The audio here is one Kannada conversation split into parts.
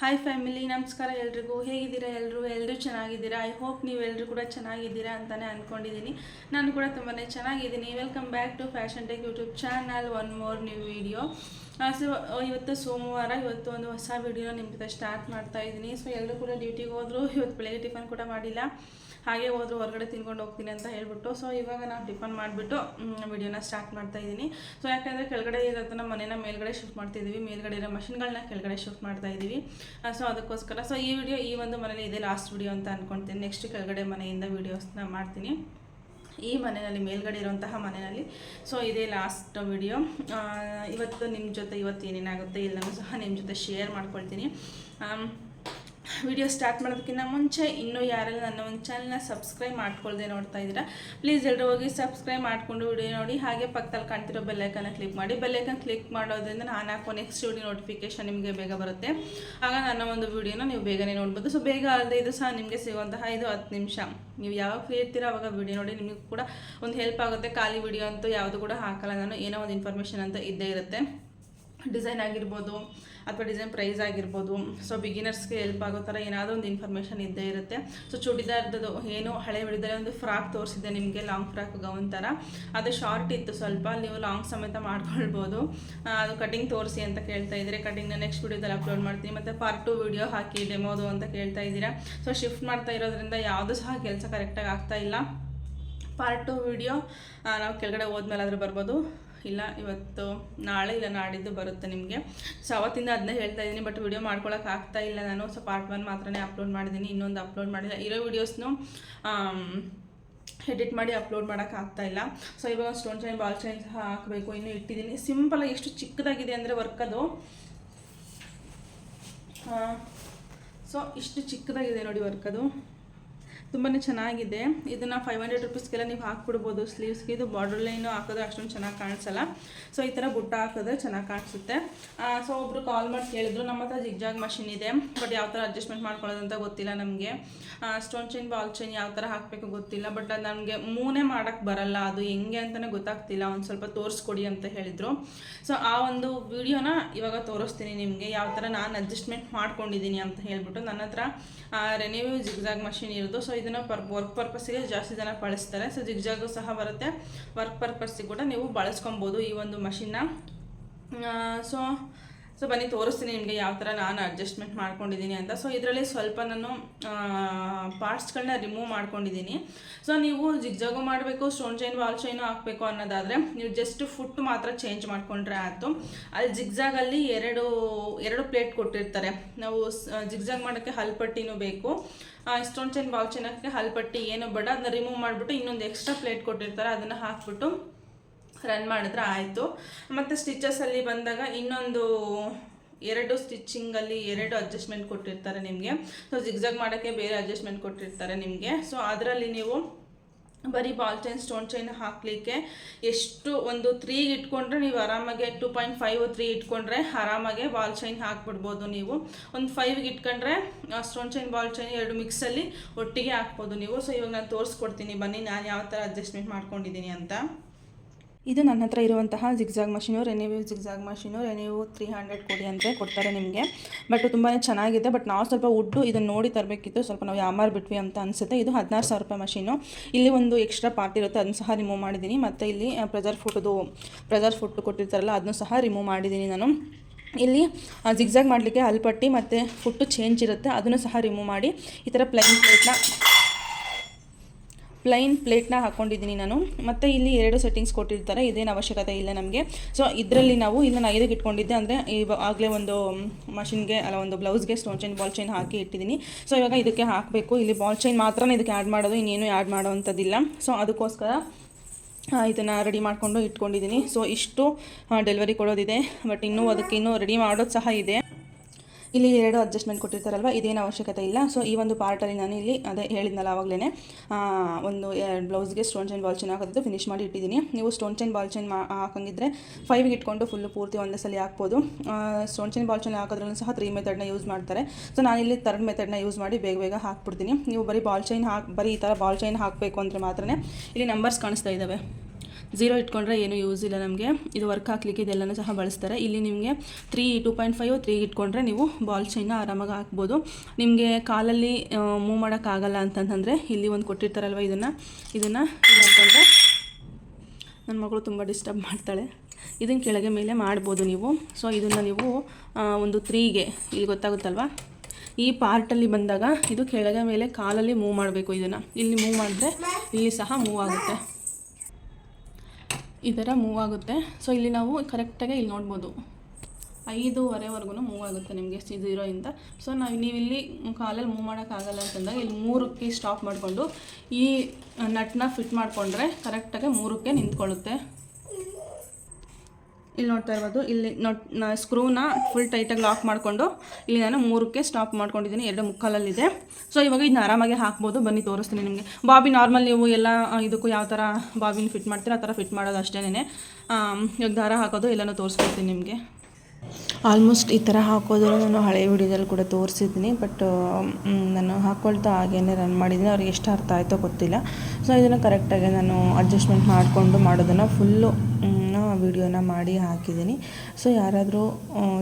ಹಾಯ್ ಫ್ಯಾಮಿಲಿ ನಮಸ್ಕಾರ ಎಲ್ರಿಗೂ. ಹೇಗಿದ್ದೀರಾ ಎಲ್ಲರೂ ಎಲ್ಲರೂ ಚೆನ್ನಾಗಿದ್ದೀರಾ? ಐ ಹೋಪ್ ನೀವೆಲ್ಲರೂ ಕೂಡ ಚೆನ್ನಾಗಿದ್ದೀರಾ ಅಂತಲೇ ಅಂದ್ಕೊಂಡಿದ್ದೀನಿ ನಾನು ಕೂಡ ತುಂಬಾ ಚೆನ್ನಾಗಿದ್ದೀನಿ. Welcome back to fashion tech YouTube channel one more new video so ಇವತ್ತು ಸೋಮವಾರ ಇವತ್ತು ಒಂದು ಹೊಸ ವಿಡಿಯೋ ನಿಮ್ಮ ಜೊತೆ ಸ್ಟಾರ್ಟ್ ಮಾಡ್ತಾ ಇದ್ದೀನಿ. ಸೊ ಎಲ್ಲರೂ ಕೂಡ ಡ್ಯೂಟಿಗೆ ಹೋದರೂ. ಇವತ್ತು ಬೆಳಗ್ಗೆ ಟಿಫನ್ ಕೂಡ ಮಾಡಿಲ್ಲ. ಹಾಗೆ ಹೋದ್ರು, ಹೊರಗಡೆ ತಿನ್ಕೊಂಡು ಹೋಗ್ತೀನಿ ಅಂತ ಹೇಳ್ಬಿಟ್ಟು ಸೊ ಇವಾಗ ನಾವು ಟಿಫನ್ ಮಾಡಿಬಿಟ್ಟು ವಿಡಿಯೋನ ಸ್ಟಾರ್ಟ್ ಮಾಡ್ತಾ ಇದ್ದೀನಿ ಸೊ ಯಾಕೆಂದರೆ ಕೆಳಗಡೆ ಇರೋದನ್ನ ಮನೇನ ಮೇಲ್ಗಡೆ ಶಿಫ್ಟ್ ಮಾಡ್ತಿದ್ದೀವಿ ಮೇಲ್ಗಡೆ ಇರೋ ಮಷಿನ್ಗಳನ್ನ ಕೆಳಗಡೆ ಶಿಫ್ಟ್ ಮಾಡ್ತಾ ಇದ್ದೀವಿ ಸೊ ಅದಕ್ಕೋಸ್ಕರ ಸೊ ಈ ವಿಡಿಯೋ, ಈ ಒಂದು ಮನೇಲಿ ಇದೆ ಲಾಸ್ಟ್ ವಿಡಿಯೋ ಅಂತ ಅಂದ್ಕೊಳ್ತೀನಿ ನೆಕ್ಸ್ಟ್ ಕೆಳಗಡೆ ಮನೆಯಿಂದ ವೀಡಿಯೋಸ್ನ ಮಾಡ್ತೀನಿ. ಈ ಮನೆಯಲ್ಲಿ, ಮೇಲ್ಗಡೆ ಇರುವಂತಹ ಮನೆಯಲ್ಲಿ ಸೊ ಇದೇ ಲಾಸ್ಟ್ ವಿಡಿಯೋ ಇವತ್ತು ನಿಮ್ಮ ಜೊತೆ ಇವತ್ತು ಏನೇನಾಗುತ್ತೆ, ಎಲ್ಲನೂ ಸಹ ನಿಮ್ಮ ಜೊತೆ ಶೇರ್ ಮಾಡ್ಕೊಳ್ತೀನಿ. ವಿಡಿಯೋ ಸ್ಟಾರ್ಟ್ ಮಾಡೋದಕ್ಕಿಂತ ಮುಂಚೆ ಇನ್ನೂ ಯಾರೆಲ್ಲ ನನ್ನ ಒಂದು ಚಾನಲ್ನ ಸಬ್ಸ್ಕ್ರೈಬ್ ಮಾಡ್ಕೊಳ್ದೆ ನೋಡ್ತಾ ಇದ್ದೀರಾ ಪ್ಲೀಸ್ ಎಲ್ಲರೂ ಹೋಗಿ ಸಬ್ಸ್ಕ್ರೈಬ್ ಮಾಡಿಕೊಂಡು ವಿಡಿಯೋ ನೋಡಿ, ಹಾಗೆ ಪಕ್ಕದಲ್ಲಿ ಕಾಣ್ತಿರೋ ಬೆಲ್ಲೈಕನ್ನ ಕ್ಲಿಕ್ ಮಾಡಿ. ಬೆಲ್ಲೈಕನ್ ಕ್ಲಿಕ್ ಮಾಡೋದ್ರಿಂದ ನಾನು ಹಾಕೋ ನೆಕ್ಸ್ಟ್ ವಿಡಿಯೋ ನೋಟಿಫಿಕೇಶನ್ ನಿಮಗೆ ಬೇಗ ಬರುತ್ತೆ. ಆಗ ನನ್ನ ಒಂದು ವಿಡಿಯೋನ ನೀವು ಬೇಗನೆ ನೋಡ್ಬೋದು. ಸೊ ಬೇಗ ಅಲ್ಲದೆ ಇದು ಸಹ ನಿಮಗೆ ಸಿಗುವಂತಹ ಇದು ಹತ್ತು ನಿಮಿಷ. ನೀವು ಯಾವಾಗ ಫ್ರೀ ಇರ್ತೀರೋ ಅವಾಗ ವಿಡಿಯೋ ನೋಡಿ, ನಿಮಗೆ ಕೂಡ ಒಂದು ಹೆಲ್ಪ್ ಆಗುತ್ತೆ. ಖಾಲಿ ವಿಡಿಯೋ ಅಂತೂ ಯಾವುದು ಕೂಡ ಹಾಕಲ್ಲ ನಾನು, ಏನೋ ಒಂದು ಇನ್ಫಾರ್ಮೇಷನ್ ಅಂತ ಇದ್ದೇ ಇರುತ್ತೆ. ಡಿಸೈನ್ ಆಗಿರ್ಬೋದು ಅಥವಾ ಡಿಸೈನ್ ಪ್ರೈಸ್ ಆಗಿರ್ಬೋದು. ಸೊ ಬಿಗಿನರ್ಸ್ಗೆ ಹೆಲ್ಪ್ ಆಗೋ ಥರ ಏನಾದರೂ ಒಂದು ಇನ್ಫಾರ್ಮೇಷನ್ ಇದ್ದೇ ಇರುತ್ತೆ. ಸೊ ಚೂಡಿದಾರ್ದು ಏನು ಹಳೆ ಬಿಡಿದರೆ ಒಂದು ಫ್ರಾಕ್ ತೋರಿಸಿದ್ದೆ ನಿಮಗೆ ಲಾಂಗ್ ಫ್ರಾಕ್ ಗೌನ್ ಥರ ಅದು ಶಾರ್ಟ್ ಇತ್ತು ಸ್ವಲ್ಪ ನೀವು ಲಾಂಗ್ ಸಮೇತ ಮಾಡ್ಕೊಳ್ಬೋದು. ಅದು ಕಟಿಂಗ್ ತೋರಿಸಿ ಅಂತ ಕೇಳ್ತಾ ಇದ್ದೀರಿ. ಕಟಿಂಗ್ನ ನೆಕ್ಸ್ಟ್ ವಿಡಿಯೋದಲ್ಲಿ ಅಪ್ಲೋಡ್ ಮಾಡ್ತೀನಿ. ಮತ್ತು ಪಾರ್ಟ್ ಟು ವಿಡಿಯೋ ಹಾಕಿ ಡೆಮೋದು ಅಂತ ಕೇಳ್ತಾ ಇದ್ದೀರಾ. ಸೊ ಶಿಫ್ಟ್ ಮಾಡ್ತಾ ಇರೋದ್ರಿಂದ ಯಾವುದೂ ಸಹ ಕೆಲಸ ಕರೆಕ್ಟಾಗಿ ಆಗ್ತಾ ಇಲ್ಲ. ಪಾರ್ಟ್ ಟು ವಿಡಿಯೋ ನಾವು ಕೆಳಗಡೆ ಹೋದ್ಮೇಲೆ ಆದರೂ ಬರ್ಬೋದು. ಇಲ್ಲ, ಇವತ್ತು ನಾಳೆ ಇಲ್ಲ, ನಾಡಿದ್ದು ಬರುತ್ತೆ ನಿಮಗೆ. ಸೊ ಅವತ್ತಿಂದ ಅದನ್ನ ಹೇಳ್ತಾ ಇದ್ದೀನಿ ಬಟ್ ವಿಡಿಯೋ ಮಾಡ್ಕೊಳಕ್ಕೆ ಆಗ್ತಾ ಇಲ್ಲ ನಾನು. ಸೊ ಪಾರ್ಟ್ ಒನ್ ಮಾತ್ರನೇ ಅಪ್ಲೋಡ್ ಮಾಡಿದ್ದೀನಿ, ಇನ್ನೊಂದು ಅಪ್ಲೋಡ್ ಮಾಡಿಲ್ಲ. ಇರೋ ವೀಡಿಯೋಸ್ನು ಎಡಿಟ್ ಮಾಡಿ ಅಪ್ಲೋಡ್ ಮಾಡೋಕ್ಕೆ ಆಗ್ತಾ ಇಲ್ಲ. ಸೊ ಇವಾಗ ಸ್ಟೋನ್ ಚೈನ್ ಬಾಲ್ ಚೈನ್ ಸಹ ಹಾಕಬೇಕು. ಇನ್ನೂ ಇಟ್ಟಿದ್ದೀನಿ. ಸಿಂಪಲಾಗಿ ಎಷ್ಟು ಚಿಕ್ಕದಾಗಿದೆ ಅಂದರೆ ವರ್ಕ್ ಅದು. ಸೊ ಇಷ್ಟು ಚಿಕ್ಕದಾಗಿದೆ ನೋಡಿ ವರ್ಕ್ ಅದು. ತುಂಬಾ ಚೆನ್ನಾಗಿದೆ. ಇದನ್ನು ಫೈವ್ ಹಂಡ್ರೆಡ್ ರುಪೀಸ್ಗೆಲ್ಲ ನೀವು ಹಾಕ್ಬಿಡ್ಬೋದು. ಸ್ಲೀವ್ಸ್ಗೆ ಇದು ಬಾರ್ಡರ್ ಲೈನು ಹಾಕಿದ್ರೆ ಅಷ್ಟೊಂದು ಚೆನ್ನಾಗಿ ಕಾಣಿಸಲ್ಲ. ಸೊ ಈ ಥರ ಬುಟ್ಟ ಹಾಕಿದ್ರೆ ಚೆನ್ನಾಗಿ ಕಾಣಿಸುತ್ತೆ. ಸೊ ಒಬ್ಬರು ಕಾಲ್ ಮಾಡಿ ಕೇಳಿದ್ರು, ನಮ್ಮ ಹತ್ರ ಜಿಗ್ಜಾಗ್ ಮಷಿನ್ ಇದೆ ಬಟ್ ಯಾವ ಥರ ಅಡ್ಜಸ್ಟ್ಮೆಂಟ್ ಮಾಡ್ಕೊಳ್ಳೋದಂತ ಗೊತ್ತಿಲ್ಲ ನಮಗೆ. ಸ್ಟೋನ್ ಚೈನ್ ಬಾಲ್ ಚೈನ್ ಯಾವ ಥರ ಹಾಕಬೇಕು ಗೊತ್ತಿಲ್ಲ ಬಟ್ ಅದು ನನಗೆ ಮೂನೇ ಮಾಡೋಕ್ಕೆ ಬರಲ್ಲ, ಅದು ಹೆಂಗೆ ಅಂತಲೇ ಗೊತ್ತಾಗ್ತಿಲ್ಲ. ಒಂದು ಸ್ವಲ್ಪ ತೋರಿಸ್ಕೊಡಿ ಅಂತ ಹೇಳಿದರು. ಸೊ ಆ ಒಂದು ವಿಡಿಯೋನ ಇವಾಗ ತೋರಿಸ್ತೀನಿ ನಿಮಗೆ, ಯಾವ ಥರ ನಾನು ಅಡ್ಜಸ್ಟ್ಮೆಂಟ್ ಮಾಡ್ಕೊಂಡಿದ್ದೀನಿ ಅಂತ ಹೇಳ್ಬಿಟ್ಟು. ನನ್ನ ಹತ್ರ ರೆನ್ಯೂ ಜಿಗ್ಜಾಗ್ ಮಷಿನ್ ಇರೋದು. ಸೊ ಇದನ್ನು ಪರ್ ವರ್ಕ್ ಪರ್ಪಸ್ಸಿಗೆ ಜಾಸ್ತಿ ಜನ ಬಳಸ್ತಾರೆ. ಸೊ ಜಿಗ್ಜಾಗು ಸಹ ಬರುತ್ತೆ. ವರ್ಕ್ ಪರ್ಪಸ್ಸಿಗೆ ಕೂಡ ನೀವು ಬಳಸ್ಕೊಬೋದು ಈ ಒಂದು ಮಷಿನ್ನ ಸೊ ಸೊ ಬನ್ನಿ, ತೋರಿಸ್ತೀನಿ ನಿಮಗೆ ಯಾವ ಥರ ನಾನು ಅಡ್ಜಸ್ಟ್ಮೆಂಟ್ ಮಾಡ್ಕೊಂಡಿದ್ದೀನಿ ಅಂತ. ಸೊ ಇದರಲ್ಲಿ ಸ್ವಲ್ಪ ನಾನು ಪಾರ್ಟ್ಸ್ಗಳನ್ನ ರಿಮೂವ್ ಮಾಡ್ಕೊಂಡಿದ್ದೀನಿ. ಸೊ ನೀವು ಜಿಗ್ಜಾಗು ಮಾಡಬೇಕು ಸ್ಟೋನ್ ಚೈನ್ ವಾಲ್ ಚೈನು ಹಾಕಬೇಕು ಅನ್ನೋದಾದರೆ ನೀವು ಜಸ್ಟ್ ಫುಟ್ ಮಾತ್ರ ಚೇಂಜ್ ಮಾಡ್ಕೊಂಡ್ರೆ ಆಯಿತು. ಅಲ್ಲಿ ಜಿಗ್ಜಾಗಲ್ಲಿ ಎರಡು ಎರಡು ಪ್ಲೇಟ್ ಕೊಟ್ಟಿರ್ತಾರೆ. ನಾವು ಜಿಗ್ಜಾಗ್ ಮಾಡೋಕ್ಕೆ ಹಲ್ಪಟ್ಟಿನೂ ಬೇಕು. ಸ್ಟೋನ್ ಚೆನ್ನ ಬಾವು ಚೆನ್ನಾಗಿ ಹಲ್ಪಟ್ಟಿ ಏನು ಬೇಡ, ಅದನ್ನ ರಿಮೂವ್ ಮಾಡಿಬಿಟ್ಟು ಇನ್ನೊಂದು ಎಕ್ಸ್ಟ್ರಾ ಪ್ಲೇಟ್ ಕೊಟ್ಟಿರ್ತಾರೆ, ಅದನ್ನು ಹಾಕ್ಬಿಟ್ಟು ರನ್ ಮಾಡಿದ್ರೆ ಆಯಿತು. ಮತ್ತು ಸ್ಟಿಚಸಲ್ಲಿ ಬಂದಾಗ ಇನ್ನೊಂದು ಎರಡು ಸ್ಟಿಚ್ಚಿಂಗಲ್ಲಿ ಎರಡು ಅಡ್ಜಸ್ಟ್ಮೆಂಟ್ ಕೊಟ್ಟಿರ್ತಾರೆ ನಿಮಗೆ. ಸೊ ಜಿಗ್ಜಾಗ್ ಮಾಡೋಕ್ಕೆ ಬೇರೆ ಅಡ್ಜಸ್ಟ್ಮೆಂಟ್ ಕೊಟ್ಟಿರ್ತಾರೆ ನಿಮಗೆ. ಸೊ ಅದರಲ್ಲಿ ನೀವು ಬರೀ ಬಾಲ್ ಚೈನ್, ಸ್ಟೋನ್ ಚೈನ್ ಹಾಕಲಿಕ್ಕೆ ಎಷ್ಟು ಒಂದು ತ್ರೀ ಇಟ್ಕೊಂಡ್ರೆ ನೀವು ಆರಾಮಾಗೆ ಟೂ ಪಾಯಿಂಟ್ ಫೈವ್ ತ್ರೀ ಇಟ್ಕೊಂಡ್ರೆ ಆರಾಮಾಗೆ ಬಾಲ್ ಚೈನ್ ಹಾಕ್ಬಿಡ್ಬೋದು ನೀವು. ಒಂದು ಫೈವ್ಗೆ ಇಟ್ಕೊಂಡ್ರೆ ಸ್ಟೋನ್ ಚೈನ್, ಬಾಲ್ ಚೈನ್ ಎರಡು ಮಿಕ್ಸಲ್ಲಿ ಒಟ್ಟಿಗೆ ಹಾಕ್ಬೋದು ನೀವು. ಸೊ ಇವಾಗ ನಾನು ತೋರಿಸ್ಕೊಡ್ತೀನಿ. ಬನ್ನಿ, ನಾನು ಯಾವ ಥರ ಅಡ್ಜಸ್ಟ್ಮೆಂಟ್ ಮಾಡ್ಕೊಂಡಿದ್ದೀನಿ ಅಂತ. ಇದು ನನ್ನ ಹತ್ರ ಇರುವಂತಹ zigzag machine renew zigzag machine renew three hundred ಕೊಡಿ ಅಂದರೆ ಕೊಡ್ತಾರೆ ನಿಮಗೆ. ಬಟ್ ತುಂಬಾ ಚೆನ್ನಾಗಿದೆ ಬಟ್ ನಾವು ಸ್ವಲ್ಪ ಉಡ್ಡು ಇದನ್ನು ನೋಡಿ ತರಬೇಕಿತ್ತು, ಸ್ವಲ್ಪ ನಾವು ಯಾಮಾರ್ ಬಿಟ್ವಿ ಅಂತ ಅನಿಸುತ್ತೆ. ಇದು ಹದಿನಾರು ಸಾವಿರ ರೂಪಾಯಿ ಮಷೀನು. ಇಲ್ಲಿ ಒಂದು ಎಕ್ಸ್ಟ್ರಾ ಪಾರ್ಟ್ ಇರುತ್ತೆ ಅದನ್ನು ಸಹ ರಿಮೂವ್ ಮಾಡಿದ್ದೀನಿ ಮತ್ತು ಇಲ್ಲಿ ಪ್ರೆಜರ್ ಫುಟ್ದು ಪ್ರೆಜರ್ ಫುಟ್ ಕೊಟ್ಟಿರ್ತಾರಲ್ಲ ಅದನ್ನು ಸಹ ರಿಮೂವ್ ಮಾಡಿದ್ದೀನಿ ನಾನು. ಇಲ್ಲಿ ಜಿಗ್ಜಾಗ್ ಮಾಡಲಿಕ್ಕೆ ಅಲ್ಪಟ್ಟಿ ಮತ್ತು ಫುಟ್ಟು ಚೇಂಜ್ ಇರುತ್ತೆ, ಅದನ್ನು ಸಹ ರಿಮೂವ್ ಮಾಡಿ. ಈ ಥರ ಪ್ಲೈನ್ ಪ್ಲೇಟ್ನ ಪ್ಲೈನ್ ಪ್ಲೇಟ್ನ ಹಾಕ್ಕೊಂಡಿದ್ದೀನಿ ನಾನು. ಮತ್ತು ಇಲ್ಲಿ ಎರಡು ಸೆಟ್ಟಿಂಗ್ಸ್ ಕೊಟ್ಟಿರ್ತಾರೆ. ಇದೇನು ಅವಶ್ಯಕತೆ ಇಲ್ಲ ನಮಗೆ. ಸೊ ಇದರಲ್ಲಿ ನಾವು ಇಲ್ಲಿ ನಾನು ಐದಕ್ಕೆ ಇಟ್ಕೊಂಡಿದ್ದೆ. ಅಂದರೆ ಆಗಲೇ ಒಂದು ಮಷಿನ್ಗೆ ಅಲ್ಲ, ಒಂದು ಬ್ಲೌಸ್ಗೆ ಸ್ಟೋನ್ ಚೈನ್ ಬಾಲ್ ಚೈನ್ ಹಾಕಿ ಇಟ್ಟಿದ್ದೀನಿ. ಸೊ ಇವಾಗ ಇದಕ್ಕೆ ಹಾಕಬೇಕು. ಇಲ್ಲಿ ಬಾಲ್ ಚೈನ್ ಮಾತ್ರ ಇದಕ್ಕೆ ಆ್ಯಡ್ ಮಾಡೋದು, ಇನ್ನೇನು ಆ್ಯಡ್ ಮಾಡೋವಂಥದ್ದಿಲ್ಲ. ಸೊ ಅದಕ್ಕೋಸ್ಕರ ಇದನ್ನು ರೆಡಿ ಮಾಡಿಕೊಂಡು ಇಟ್ಕೊಂಡಿದ್ದೀನಿ. ಸೊ ಇಷ್ಟು ಡೆಲಿವರಿ ಕೊಡೋದಿದೆ. ಬಟ್ ಇನ್ನೂ ಅದಕ್ಕೆ ಇನ್ನೂ ರೆಡಿ ಮಾಡೋದು ಸಹ ಇದೆ. ಇಲ್ಲಿ ಎರಡು ಅಡ್ಜಸ್ಟ್ಮೆಂಟ್ ಕೊಟ್ಟಿರ್ತಾರಲ್ವ, ಇದೇನು ಅವಶ್ಯಕತೆ ಇಲ್ಲ. ಸೊ ಈ ಒಂದು ಪಾರ್ಟಲ್ಲಿ ನಾನು ಇಲ್ಲಿ ಅದೇ ಹೇಳಿದ್ನಲ್ಲ ಆವಾಗಲೇ ಒಂದು ಬ್ಲೌಸ್ಗೆ ಸ್ಟೋನ್ ಚೈನ್ ಬಾಲ್ ಚೈನ್ ಹಾಕೋದು ಫಿನಿಶ್ ಮಾಡಿ ಇಟ್ಟಿದ್ದೀನಿ. ನೀವು ಸ್ಟೋನ್ ಚೈನ್ ಬಾಲ್ ಚೈನ್ ಮಾ, ಹಾಕಂಗಿದ್ರೆ ಫೈವ್ಗೆ ಇಟ್ಕೊಂಡು ಫುಲ್ಲು ಪೂರ್ತಿ ಒಂದೇ ಸಲ ಹಾಕ್ಬೋದು. ಸ್ಟೋನ್ ಚೈನ್ ಬಾಲ್ ಚೈನ್ ಹಾಕೋದ್ರಲ್ಲೂ ಸಹ ತ್ರೀ ಮೆಥಡ್ನ ಯೂಸ್ ಮಾಡ್ತಾರೆ. ಸೊ ನಾನು ಇಲ್ಲಿ ತರ್ಡ್ ಮೆಥಡ್ನ ಯೂಸ್ ಮಾಡಿ ಬೇಗ ಬೇಗ ಹಾಕ್ಬಿಡ್ತೀನಿ. ನೀವು ಬರೀ ಬಾಲ್ ಚೈನ್ ಹಾಕಿ, ಬರೀ ಈ ಥರ ಬಾಲ್ ಚೈನ್ ಹಾಕಬೇಕು ಅಂದರೆ ಮಾತ್ರ ಇಲ್ಲಿ ನಂಬರ್ಸ್ ಕಾಣಿಸ್ತಾ ಇದ್ದಾವೆ ಝೀರೋ ಇಟ್ಕೊಂಡ್ರೆ ಏನು ಯೂಸ್ ಇಲ್ಲ ನಮಗೆ. ಇದು ವರ್ಕ್ ಹಾಕ್ಲಿಕ್ಕೆ ಇದೆಲ್ಲನೂ ಸಹ ಬಳಸ್ತಾರೆ. ಇಲ್ಲಿ ನಿಮಗೆ three two point five three ಇಟ್ಕೊಂಡ್ರೆ ನೀವು ಬಾಲ್ ಚೈನ್ನ ಆರಾಮಾಗಿ ಹಾಕ್ಬೋದು. ನಿಮಗೆ ಕಾಲಲ್ಲಿ ಮೂವ್ ಮಾಡೋಕ್ಕಾಗಲ್ಲ ಅಂತಂತಂದರೆ ಇಲ್ಲಿ ಒಂದು ಕೊಟ್ಟಿರ್ತಾರಲ್ವ ಇದನ್ನು? ಇದನ್ನು ಇದ್ಕೊಂಡ್ರೆ ನನ್ನ ಮಗಳು ತುಂಬ ಡಿಸ್ಟರ್ಬ್ ಮಾಡ್ತಾಳೆ. ಇದನ್ನು ಕೆಳಗೆ ಮೇಲೆ ಮಾಡ್ಬೋದು ನೀವು. ಸೊ ಇದನ್ನು ನೀವು ಒಂದು ತ್ರೀಗೆ ಇಲ್ಲಿ ಗೊತ್ತಾಗುತ್ತಲ್ವ? ಈ ಪಾರ್ಟಲ್ಲಿ ಬಂದಾಗ ಇದು ಕೆಳಗೆ ಮೇಲೆ ಕಾಲಲ್ಲಿ ಮೂವ್ ಮಾಡಬೇಕು ಇದನ್ನು. ಇಲ್ಲಿ ಮೂವ್ ಮಾಡಿದ್ರೆ ಇಲ್ಲಿ ಸಹ ಮೂವ್ ಆಗುತ್ತೆ. ಈ ಥರ ಮೂವ್ ಆಗುತ್ತೆ. ಸೊ ಇಲ್ಲಿ ನಾವು ಕರೆಕ್ಟಾಗಿ ಇಲ್ಲಿ ನೋಡ್ಬೋದು. ಐದೂವರೆವರೆಗೂ ಮೂವ್ ಆಗುತ್ತೆ ನಿಮಗೆ ಝೀರೋಯಿಂದ ಸೊ ನಾವು ನೀವು ಇಲ್ಲಿ ಕಾಲಲ್ಲಿ ಮೂವ್ ಮಾಡೋಕ್ಕಾಗಲ್ಲ ಅಂತಂದಾಗ ಇಲ್ಲಿ ಮೂರಕ್ಕೆ ಸ್ಟಾಪ್ ಮಾಡಿಕೊಂಡು ಈ ನಟ್ನ ಫಿಟ್ ಮಾಡಿಕೊಂಡ್ರೆ ಕರೆಕ್ಟಾಗಿ ಮೂರಕ್ಕೆ ನಿಂತ್ಕೊಳ್ಳುತ್ತೆ. ಇಲ್ಲಿ ನೋಡ್ತಾ ಇರ್ಬೋದು. ಇಲ್ಲಿ ನೋಟ್ ಸ್ಕ್ರೂನ ಫುಲ್ ಟೈಟಾಗಿ ಲಾಕ್ ಮಾಡಿಕೊಂಡು ಇಲ್ಲಿ ನಾನು ಮೂರಕ್ಕೆ ಸ್ಟಾಪ್ ಮಾಡ್ಕೊಂಡಿದ್ದೀನಿ, ಎರಡು ಮುಕ್ಕಾಲಲ್ಲಿದೆ. ಸೊ ಇವಾಗ ಇದನ್ನ ಆರಾಮಾಗಿ ಹಾಕ್ಬೋದು. ಬನ್ನಿ, ತೋರಿಸ್ತೀನಿ ನಿಮಗೆ. ಬಾಬಿ ನಾರ್ಮಲ್ ನೀವು ಎಲ್ಲ ಇದಕ್ಕೂ ಯಾವ ಥರ ಬಾಬಿನ ಫಿಟ್ ಮಾಡ್ತೀರ, ಆ ಥರ ಫಿಟ್ ಮಾಡೋದು ಅಷ್ಟೇನೆ ಇವಾಗ ದಾರ ಹಾಕೋದು, ಎಲ್ಲನೂ ತೋರಿಸ್ಕೊಡ್ತೀನಿ ನಿಮಗೆ. ಆಲ್ಮೋಸ್ಟ್ ಈ ಥರ ಹಾಕೋದು ನಾನು ಹಳೆ ವಿಡಿಯೋದಲ್ಲಿ ಕೂಡ ತೋರಿಸಿದ್ದೀನಿ ಬಟ್ ನಾನು ಹಾಕ್ಕೊಳ್ತಾ ಹಾಗೇನೆ ರನ್ ಮಾಡಿದ್ದೀನಿ. ಅವ್ರಿಗೆ ಎಷ್ಟು ಅರ್ಥ ಆಯಿತೋ ಗೊತ್ತಿಲ್ಲ. ಸೊ ಇದನ್ನು ಕರೆಕ್ಟಾಗಿ ನಾನು ಅಡ್ಜಸ್ಟ್ಮೆಂಟ್ ಮಾಡಿಕೊಂಡು ಮಾಡೋದನ್ನು ಫುಲ್ಲು ವಿಡಿಯೋನ ಮಾಡಿ ಹಾಕಿದ್ದೀನಿ. ಸೊ ಯಾರಾದರೂ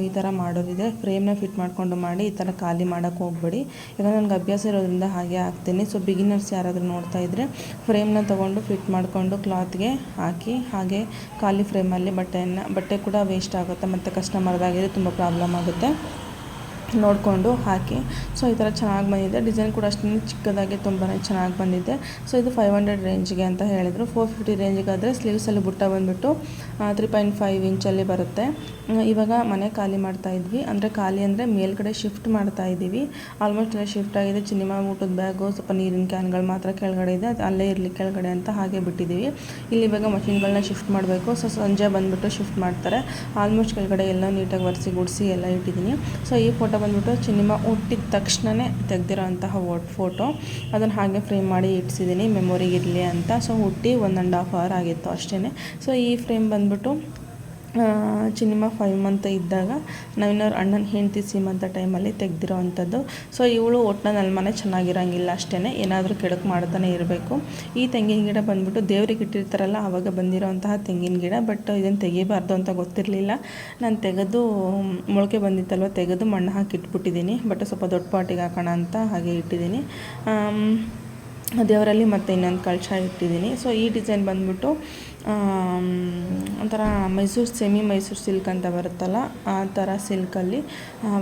ಈ ಥರ ಮಾಡೋದಿದೆ ಫ್ರೇಮ್ನ ಫಿಟ್ ಮಾಡಿಕೊಂಡು ಮಾಡಿ ಈ ಥರ ಖಾಲಿ ಮಾಡೋಕ್ಕೆ ಹೋಗ್ಬೇಡಿ. ಈಗ ನನಗೆ ಅಭ್ಯಾಸ ಇರೋದ್ರಿಂದ ಹಾಗೆ ಹಾಕ್ತೀನಿ. ಸೊ ಬಿಗಿನರ್ಸ್ ಯಾರಾದರೂ ನೋಡ್ತಾ ಇದ್ದರೆ ಫ್ರೇಮ್ನ ತೊಗೊಂಡು ಫಿಟ್ ಮಾಡಿಕೊಂಡು ಕ್ಲಾತ್ಗೆ ಹಾಕಿ ಹಾಗೆ ಖಾಲಿ ಫ್ರೇಮಲ್ಲಿ ಬಟ್ಟೆಯನ್ನು, ಬಟ್ಟೆ ಕೂಡ ವೇಸ್ಟ್ ಆಗುತ್ತೆ. ಮತ್ತು ಕಸ್ಟಮರ್ದಾಗಿದ್ರೆ ತುಂಬ ಪ್ರಾಬ್ಲಮ್ ಆಗುತ್ತೆ. ನೋಡಿಕೊಂಡು ಹಾಕಿ. ಸೊ ಈ ಥರ ಚೆನ್ನಾಗಿ ಬಂದಿದೆ. ಡಿಸೈನ್ ಕೂಡ ಅಷ್ಟೇ ಚಿಕ್ಕದಾಗಿ ತುಂಬಾ ಚೆನ್ನಾಗಿ ಬಂದಿದೆ. ಸೊ ಇದು ಫೈವ್ ಹಂಡ್ರೆಡ್ ರೇಂಜ್ಗೆ ಅಂತ ಹೇಳಿದರು. ಫೋರ್ ಫಿಫ್ಟಿ ರೇಂಜಿಗಾದರೆ ಸ್ಲೀವ್ಸಲ್ಲಿ ಬುಟ್ಟ ಬಂದುಬಿಟ್ಟು ತ್ರೀ ಪಾಯಿಂಟ್ ಫೈವ್ ಇಂಚಲ್ಲಿ ಬರುತ್ತೆ. ಇವಾಗ ಮನೆ ಖಾಲಿ ಮಾಡ್ತಾ ಇದ್ವಿ. ಅಂದರೆ ಖಾಲಿ ಅಂದರೆ ಮೇಲ್ಗಡೆ ಶಿಫ್ಟ್ ಮಾಡ್ತಾ ಇದ್ದೀವಿ. ಆಲ್ಮೋಸ್ಟ್ ಎಲ್ಲ ಶಿಫ್ಟ್ ಆಗಿದೆ. ಚಿನ್ನಿಮ ಊಟದ ಬ್ಯಾಗು, ಸ್ವಲ್ಪ ನೀರಿನ ಕ್ಯಾನ್ಗಳು ಮಾತ್ರ ಕೆಳಗಡೆ ಇದೆ. ಅದು ಅಲ್ಲೇ ಇರಲಿ ಕೆಳಗಡೆ ಅಂತ ಹಾಗೆ ಬಿಟ್ಟಿದ್ದೀವಿ. ಇಲ್ಲಿ ಇವಾಗ ಮಷಿನ್ಗಳನ್ನ ಶಿಫ್ಟ್ ಮಾಡಬೇಕು. ಸೊ ಸಂಜೆ ಬಂದುಬಿಟ್ಟು ಶಿಫ್ಟ್ ಮಾಡ್ತಾರೆ. ಆಲ್ಮೋಸ್ಟ್ ಕೆಳಗಡೆ ಎಲ್ಲ ನೀಟಾಗಿ ಒರೆಸಿ ಗುಡಿಸಿ ಎಲ್ಲ ಇಟ್ಟಿದ್ದೀನಿ. ಸೊ ಈ ಫೋಟೋ ಬಂದುಬಿಟ್ಟು ಸಿನಿಮಾ ಹುಟ್ಟಿದ ತಕ್ಷಣವೇ ತೆಗ್ದಿರೋ ಅಂತಹ ಫೋಟೋ. ಅದನ್ನು ಹಾಗೆ ಫ್ರೇಮ್ ಮಾಡಿ ಇಟ್ಸಿದ್ದೀನಿ ಮೆಮೊರಿಗೆ ಇರಲಿ ಅಂತ. ಸೊ ಹುಟ್ಟಿ ಒನ್ ಆ್ಯಂಡ್ ಹಾಫ್ ಅವರ್ ಆಗಿತ್ತು ಅಷ್ಟೇ ಸೊ ಈ ಫ್ರೇಮ್ ಬಂದುಬಿಟ್ಟು ಚಿನಿಮಾ ಫೈವ್ ಮಂತ್ ಇದ್ದಾಗ ನವೀನವ್ರ ಅಣ್ಣನ ಹೆಂಡತಿ ಸೀಮಂತ ಟೈಮಲ್ಲಿ ತೆಗ್ದಿರೋ ಅಂಥದ್ದು. ಸೊ ಇವಳು ಒಟ್ಟು ನನ್ನ ಮನೆ ಚೆನ್ನಾಗಿರೋಂಗಿಲ್ಲ ಅಷ್ಟೇ ಏನಾದರೂ ಕೆಡಕು ಮಾಡ್ತಾನೆ ಇರಬೇಕು. ಈ ತೆಂಗಿನ ಗಿಡ ಬಂದ್ಬಿಟ್ಟು ದೇವ್ರಿಗೆ ಇಟ್ಟಿರ್ತಾರಲ್ಲ ಆವಾಗ ಬಂದಿರೋಂತಹ ತೆಂಗಿನ ಗಿಡ ಬಟ್ ಇದನ್ನು ತೆಗಿಬಾರ್ದು ಅಂತ ಗೊತ್ತಿರಲಿಲ್ಲ. ನಾನು ತೆಗೆದು, ಮೊಳಕೆ ಬಂದಿತ್ತಲ್ವ, ತೆಗೆದು ಮಣ್ಣು ಹಾಕಿ ಇಟ್ಬಿಟ್ಟಿದ್ದೀನಿ ಬಟ್ ಸ್ವಲ್ಪ ದೊಡ್ಡ ಪಾಟಿಗೆ ಹಾಕೋಣ ಅಂತ ಹಾಗೆ ಇಟ್ಟಿದ್ದೀನಿ ದೇವರಲ್ಲಿ ಮತ್ತೆ ಇನ್ನೊಂದು ಕಳಶ ಇಟ್ಟಿದ್ದೀನಿ ಸೊ ಈ ಡಿಸೈನ್ ಬಂದ್ಬಿಟ್ಟು ಒಂಥರ ಮೈಸೂರು ಸೆಮಿ ಮೈಸೂರು ಸಿಲ್ಕ್ ಅಂತ ಬರುತ್ತಲ್ಲ, ಆ ಥರ ಸಿಲ್ಕಲ್ಲಿ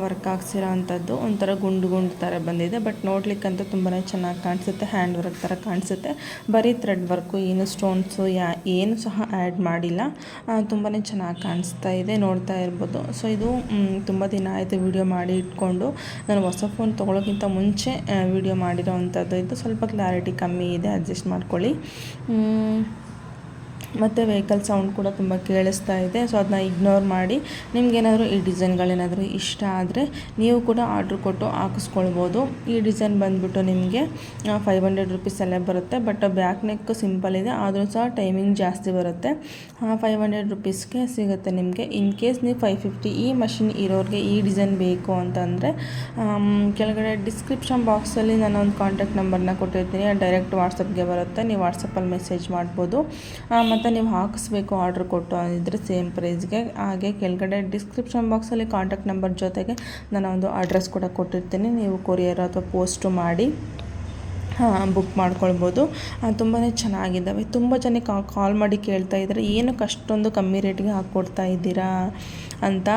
ವರ್ಕ್ ಹಾಕ್ಸಿರೋ ಅಂಥದ್ದು ಒಂಥರ ಗುಂಡು ಗುಂಡು ಥರ ಬಂದಿದೆ. ಬಟ್ ನೋಡ್ಲಿಕ್ಕಂತೂ ತುಂಬಾ ಚೆನ್ನಾಗಿ ಕಾಣಿಸುತ್ತೆ ಹ್ಯಾಂಡ್ ವರ್ಕ್ ಥರ ಕಾಣಿಸುತ್ತೆ. ಬರೀ ಥ್ರೆಡ್ ವರ್ಕು ಏನು ಸ್ಟೋನ್ಸು ಯಾ, ಏನು ಸಹ ಆ್ಯಡ್ ಮಾಡಿಲ್ಲ. ತುಂಬಾ ಚೆನ್ನಾಗಿ ಕಾಣಿಸ್ತಾ ಇದೆ, ನೋಡ್ತಾ ಇರ್ಬೋದು. ಸೊ ಇದು ತುಂಬ ದಿನ ಆಯಿತು ವಿಡಿಯೋ ಮಾಡಿ ಇಟ್ಕೊಂಡು. ನಾನು ಹೊಸ ಫೋನ್ ತೊಗೊಳೋಕ್ಕಿಂತ ಮುಂಚೆ ವಿಡಿಯೋ ಮಾಡಿರೋ ಅಂಥದ್ದು ಇದು. ಸ್ವಲ್ಪ ಕ್ಲಾರಿಟಿ ಕಮ್ಮಿ ಇದೆ ಅಡ್ಜಸ್ಟ್ ಮಾಡ್ಕೊಳ್ಳಿ. ಮತ್ತು ವೆಹಿಕಲ್ ಸೌಂಡ್ ಕೂಡ ತುಂಬ ಕೇಳಿಸ್ತಾ ಇದೆ. ಸೊ ಅದನ್ನ ಇಗ್ನೋರ್ ಮಾಡಿ. ನಿಮ್ಗೇನಾದರೂ ಈ ಡಿಸೈನ್ಗಳೇನಾದರೂ ಇಷ್ಟ ಆದರೆ ನೀವು ಕೂಡ ಆರ್ಡ್ರ್ ಕೊಟ್ಟು ಹಾಕಿಸ್ಕೊಳ್ಬೋದು. ಈ ಡಿಸೈನ್ ಬಂದುಬಿಟ್ಟು ನಿಮಗೆ ಫೈವ್ ಹಂಡ್ರೆಡ್ ರುಪೀಸಲ್ಲೇ ಬರುತ್ತೆ. ಬಟ್ ಬ್ಯಾಕ್ ನೆಕ್ ಸಿಂಪಲ್ ಇದೆ. ಆದರೂ ಸಹ ಟೈಮಿಂಗ್ ಜಾಸ್ತಿ ಬರುತ್ತೆ. ಫೈವ್ ಹಂಡ್ರೆಡ್ ರುಪೀಸ್ಗೆ ಸಿಗುತ್ತೆ ನಿಮಗೆ. ಇನ್ ಕೇಸ್ ನೀವು ಫೈವ್ ಫಿಫ್ಟಿ ಈ ಮಷಿನ್ ಇರೋರಿಗೆ ಈ ಡಿಸೈನ್ ಬೇಕು ಅಂತಂದರೆ ಕೆಳಗಡೆ ಡಿಸ್ಕ್ರಿಪ್ಷನ್ ಬಾಕ್ಸಲ್ಲಿ ನಾನು ಒಂದು ಕಾಂಟ್ಯಾಕ್ಟ್ ನಂಬರ್ನ ಕೊಟ್ಟಿರ್ತೀನಿ. ಡೈರೆಕ್ಟ್ ವಾಟ್ಸಪ್ಗೆ ಬರುತ್ತೆ. ನೀವು ವಾಟ್ಸಪ್ಪಲ್ಲಿ ಮೆಸೇಜ್ ಮಾಡ್ಬೋದು. ಮತ್ತು ನೀವು ಹಾಕಿಸ್ಬೇಕು ಆರ್ಡ್ರ್ ಕೊಟ್ಟು ಇದ್ದರೆ ಸೇಮ್ ಪ್ರೈಸ್ಗೆ ಹಾಗೆ ಕೆಳಗಡೆ ಡಿಸ್ಕ್ರಿಪ್ಷನ್ ಬಾಕ್ಸಲ್ಲಿ ಕಾಂಟ್ಯಾಕ್ಟ್ ನಂಬರ್ ಜೊತೆಗೆ ನಾನು ಒಂದು ಅಡ್ರೆಸ್ ಕೂಡ ಕೊಟ್ಟಿರ್ತೀನಿ. ನೀವು ಕೊರಿಯರ್ ಅಥವಾ ಪೋಸ್ಟು ಮಾಡಿ ಬುಕ್ ಮಾಡ್ಕೊಳ್ಬೋದು. ತುಂಬಾ ಚೆನ್ನಾಗಿದ್ದಾವೆ. ತುಂಬ ಜನಕ್ಕೆ ಕಾಲ್ ಮಾಡಿ ಕೇಳ್ತಾ ಇದ್ದಾರೆ. ಏನಕ್ಕೆ ಅಷ್ಟೊಂದು ಕಮ್ಮಿ ರೇಟ್ಗೆ ಹಾಕ್ಕೊಡ್ತಾ ಇದ್ದೀರಾ? ಅಂತ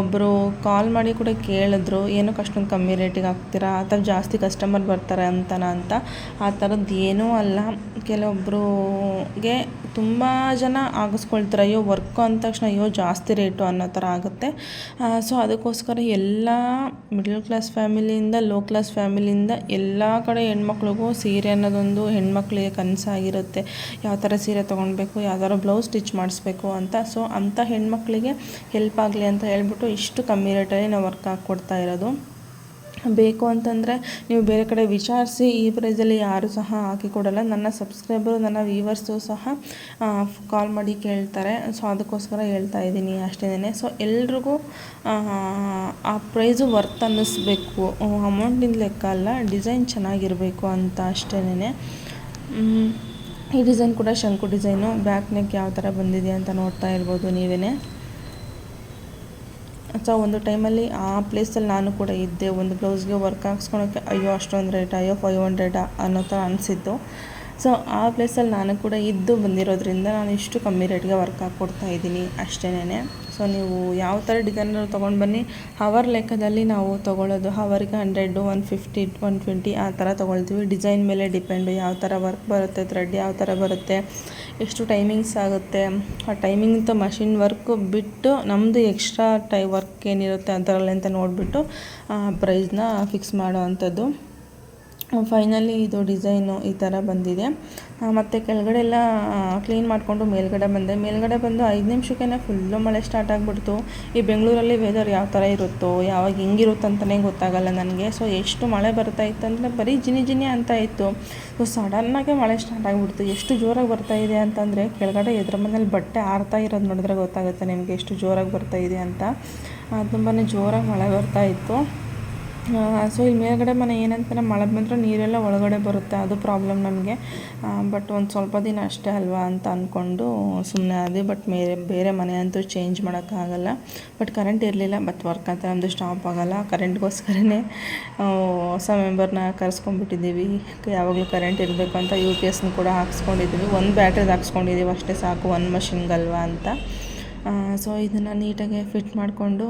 ಒಬ್ಬರು ಕಾಲ್ ಮಾಡಿ ಕೂಡ ಕೇಳಿದ್ರು ಏನಕ್ಕೆ ಅಷ್ಟೊಂದು ಕಮ್ಮಿ ರೇಟಿಗೆ ಹಾಕ್ತೀರಾ? ಥರ ಜಾಸ್ತಿ ಕಸ್ಟಮರ್ ಬರ್ತಾರೆ ಅಂತನಾ ಅಂತ. ಆ ಥರದ್ದು ಏನೂ ಅಲ್ಲ. ಕೆಲವೊಬ್ಬರಿಗೆ ತುಂಬ ಜನ ಆಗಿಸ್ಕೊಳ್ತಾರೆ, ಅಯ್ಯೋ ವರ್ಕು ಅಂದ ತಕ್ಷಣ ಅಯ್ಯೋ, ಜಾಸ್ತಿ ರೇಟು ಅನ್ನೋ ಥರ ಆಗುತ್ತೆ. ಸೊ ಅದಕ್ಕೋಸ್ಕರ ಎಲ್ಲ ಮಿಡಲ್ ಕ್ಲಾಸ್ ಫ್ಯಾಮಿಲಿಯಿಂದ ಲೋ ಕ್ಲಾಸ್ ಫ್ಯಾಮಿಲಿಯಿಂದ ಎಲ್ಲ ಕಡೆ ಹೆಣ್ಮಕ್ಳಿಗೂ ಸೀರೆ ಅನ್ನೋದೊಂದು ಹೆಣ್ಮಕ್ಳಿಗೆ ಕನಸಾಗಿರುತ್ತೆ ಯಾವ ಥರ ಸೀರೆ ತೊಗೊಳ್ಬೇಕು ಯಾವ ಥರ ಬ್ಲೌಸ್ ಸ್ಟಿಚ್ ಮಾಡಿಸ್ಬೇಕು ಅಂತ. ಸೊ ಅಂಥ ಹೆಣ್ಮಕ್ಳಿಗೆ ಹೆಲ್ಪ್ ಆಗಲಿ ಅಂತ ಹೇಳ್ಬಿಟ್ಟು ಇಷ್ಟು ಕಮ್ಮಿ ರೇಟಲ್ಲಿ ನಾವು ವರ್ಕ್ ಹಾಕ್ಕೊಡ್ತಾ ಇರೋದು. ಬೇಕು ಅಂತಂದರೆ ನೀವು ಬೇರೆ ಕಡೆ ವಿಚಾರಿಸಿ ಈ ಪ್ರೈಸಲ್ಲಿ ಯಾರು ಸಹ ಹಾಕಿ ಕೊಡಲ್ಲ. ನನ್ನ ಸಬ್ಸ್ಕ್ರೈಬರು ನನ್ನ ವ್ಯೂವರ್ಸು ಸಹ ಕಾಲ್ ಮಾಡಿ ಕೇಳ್ತಾರೆ. ಸೊ ಅದಕ್ಕೋಸ್ಕರ ಹೇಳ್ತಾ ಇದ್ದೀನಿ ಅಷ್ಟೇನೆ ಸೊ ಎಲ್ರಿಗೂ, ಆ ಪ್ರೈಸು ವರ್ತ್ ಅನ್ನಿಸ್ಬೇಕು. ಅಮೌಂಟಿಂದ ಲೆಕ್ಕ ಅಲ್ಲ ಡಿಸೈನ್ ಚೆನ್ನಾಗಿರಬೇಕು ಅಂತ ಅಷ್ಟೇನೆ ಈ ಡಿಸೈನ್ ಕೂಡ ಶಂಕು ಡಿಸೈನು ಬ್ಯಾಕ್ ನೆಕ್ ಯಾವ ಥರ ಬಂದಿದೆ ಅಂತ ನೋಡ್ತಾ ಇರ್ಬೋದು ನೀವೇ ಸೊ ಒಂದು ಟೈಮಲ್ಲಿ ಆ ಪ್ಲೇಸಲ್ಲಿ ನಾನು ಕೂಡ ಇದ್ದೆ. ಒಂದು ಬ್ಲೌಸ್ಗೆ ವರ್ಕ್ ಹಾಕ್ಸ್ಕೊಳಕ್ಕೆ ಅಯ್ಯೋ ಅಷ್ಟೊಂದು ರೇಟ್ ಅಯ್ಯೋ ಫೈವ್ ಹಂಡ್ರೆಡ್ ಅನ್ನೋ ಥರ ಅನಿಸಿತ್ತು. ಸೊ ಆ ಪ್ಲೇಸಲ್ಲಿ ನಾನು ಕೂಡ ಇದ್ದು ಬಂದಿರೋದ್ರಿಂದ ನಾನು ಇಷ್ಟು ಕಮ್ಮಿ ರೇಟ್ಗೆ ವರ್ಕ್ ಹಾಕ್ಕೊಡ್ತಾ ಇದ್ದೀನಿ ಅಷ್ಟೇನೆ ಸೊ ನೀವು ಯಾವ ಥರ ಡಿಸೈನರ್ ತೊಗೊಂಡು ಬನ್ನಿ ಹವರ್ ಲೆಕ್ಕದಲ್ಲಿ ನಾವು ತೊಗೊಳ್ಳೋದು ಹವರ್ಗೆ hundred one fifty one twenty ಆ ಥರ ತೊಗೊಳ್ತೀವಿ. ಡಿಸೈನ್ ಮೇಲೆ ಡಿಪೆಂಡು ಯಾವ ಥರ ವರ್ಕ್ ಬರುತ್ತೆ ಥ್ರೆಡ್ ಯಾವ ಥರ ಬರುತ್ತೆ. ಎಷ್ಟು ಟೈಮಿಂಗ್ಸ್ ಆಗುತ್ತೆ? ಆ ಟೈಮಿಂಗ್ ಅಂತ ಮಷಿನ್ ವರ್ಕ್ ಬಿಟ್ಟು ನಮ್ಮದು ಎಕ್ಸ್ಟ್ರಾ ಟೈ ವರ್ಕ್ ಏನಿರುತ್ತೆ ಅದರಲ್ಲಿ ಅಂತ ನೋಡಿಬಿಟ್ಟು ಪ್ರೈಸ್ನ ಫಿಕ್ಸ್ ಮಾಡೋ ಅಂಥದ್ದು. ಫೈನಲಿ ಇದು ಡಿಸೈನು ಈ ಥರ ಬಂದಿದೆ. ಮತ್ತು ಕೆಳಗಡೆ ಎಲ್ಲ ಕ್ಲೀನ್ ಮಾಡಿಕೊಂಡು ಮೇಲ್ಗಡೆ ಬಂದೆ. ಮೇಲ್ಗಡೆ ಬಂದು ಐದು ನಿಮಿಷಕ್ಕೇ ಫುಲ್ಲು ಮಳೆ ಸ್ಟಾರ್ಟ್ ಆಗಿಬಿಡ್ತು. ಈ ಬೆಂಗಳೂರಲ್ಲಿ ವೆದರ್ ಯಾವ ಥರ ಇರುತ್ತೋ, ಯಾವಾಗ ಹೆಂಗಿರುತ್ತೆ ಅಂತಲೇ ಗೊತ್ತಾಗಲ್ಲ ನನಗೆ. ಸೊ ಎಷ್ಟು ಮಳೆ ಬರ್ತಾ ಇತ್ತು ಅಂದರೆ ಬರೀ ಜಿನಿ ಜಿನಿ ಅಂತ ಇತ್ತು. ಸೊ ಸಡನ್ನಾಗೆ ಮಳೆ ಸ್ಟಾರ್ಟ್ ಆಗಿಬಿಡ್ತು. ಎಷ್ಟು ಜೋರಾಗಿ ಬರ್ತಾ ಇದೆ ಅಂತಂದರೆ ಕೆಳಗಡೆ ಎದುರು ಮನೇಲಿ ಬಟ್ಟೆ ಆರ್ತಾ ಇರೋದು ನೋಡಿದ್ರೆ ಗೊತ್ತಾಗುತ್ತೆ ನಿಮಗೆ ಎಷ್ಟು ಜೋರಾಗಿ ಬರ್ತಾ ಇದೆ ಅಂತ. ತುಂಬಾ ಜೋರಾಗಿ ಮಳೆ ಬರ್ತಾ ಇತ್ತು. ಸೊ ಇಲ್ಲಿ ಮೇಲ್ಗಡೆ ಮನೆ ಏನಂತಾನೆ ಮಳೆ ಬಂದರೆ ನೀರೆಲ್ಲ ಒಳಗಡೆ ಬರುತ್ತೆ, ಅದು ಪ್ರಾಬ್ಲಮ್ ನಮಗೆ. ಬಟ್ ಒಂದು ಸ್ವಲ್ಪ ದಿನ ಅಷ್ಟೇ ಅಲ್ವಾ ಅಂತ ಅಂದ್ಕೊಂಡು ಸುಮ್ಮನೆ ಆದೆ ಬಟ್ ಬೇರೆ ಬೇರೆ ಮನೆ ಅಂತೂ ಚೇಂಜ್ ಮಾಡೋಕ್ಕಾಗಲ್ಲ. ಬಟ್ ಕರೆಂಟ್ ಇರಲಿಲ್ಲ ಬಟ್ ವರ್ಕ್ ಅಂತ ನಮ್ಮದು ಸ್ಟಾಪ್ ಆಗೋಲ್ಲ. ಕರೆಂಟ್ಗೋಸ್ಕರನೇ ಹೊಸ ಮೆಂಬರ್ನ ಕರೆಸ್ಕೊಂಡ್ಬಿಟ್ಟಿದ್ದೀವಿ. ಯಾವಾಗಲೂ ಕರೆಂಟ್ ಇರಬೇಕು ಅಂತ ಯು ಪಿ ಎಸ್ನ ಕೂಡ ಹಾಕ್ಸ್ಕೊಂಡಿದ್ದೀವಿ. ಒಂದು ಬ್ಯಾಟ್ರಿದು ಹಾಕ್ಸ್ಕೊಂಡಿದ್ದೀವಿ ಅಷ್ಟೇ ಸಾಕು ಒಂದು ಮಷಿನ್ಗಲ್ವಾ ಅಂತ. ಸೊ ಇದನ್ನು ನೀಟಾಗಿ ಫಿಟ್ ಮಾಡಿಕೊಂಡು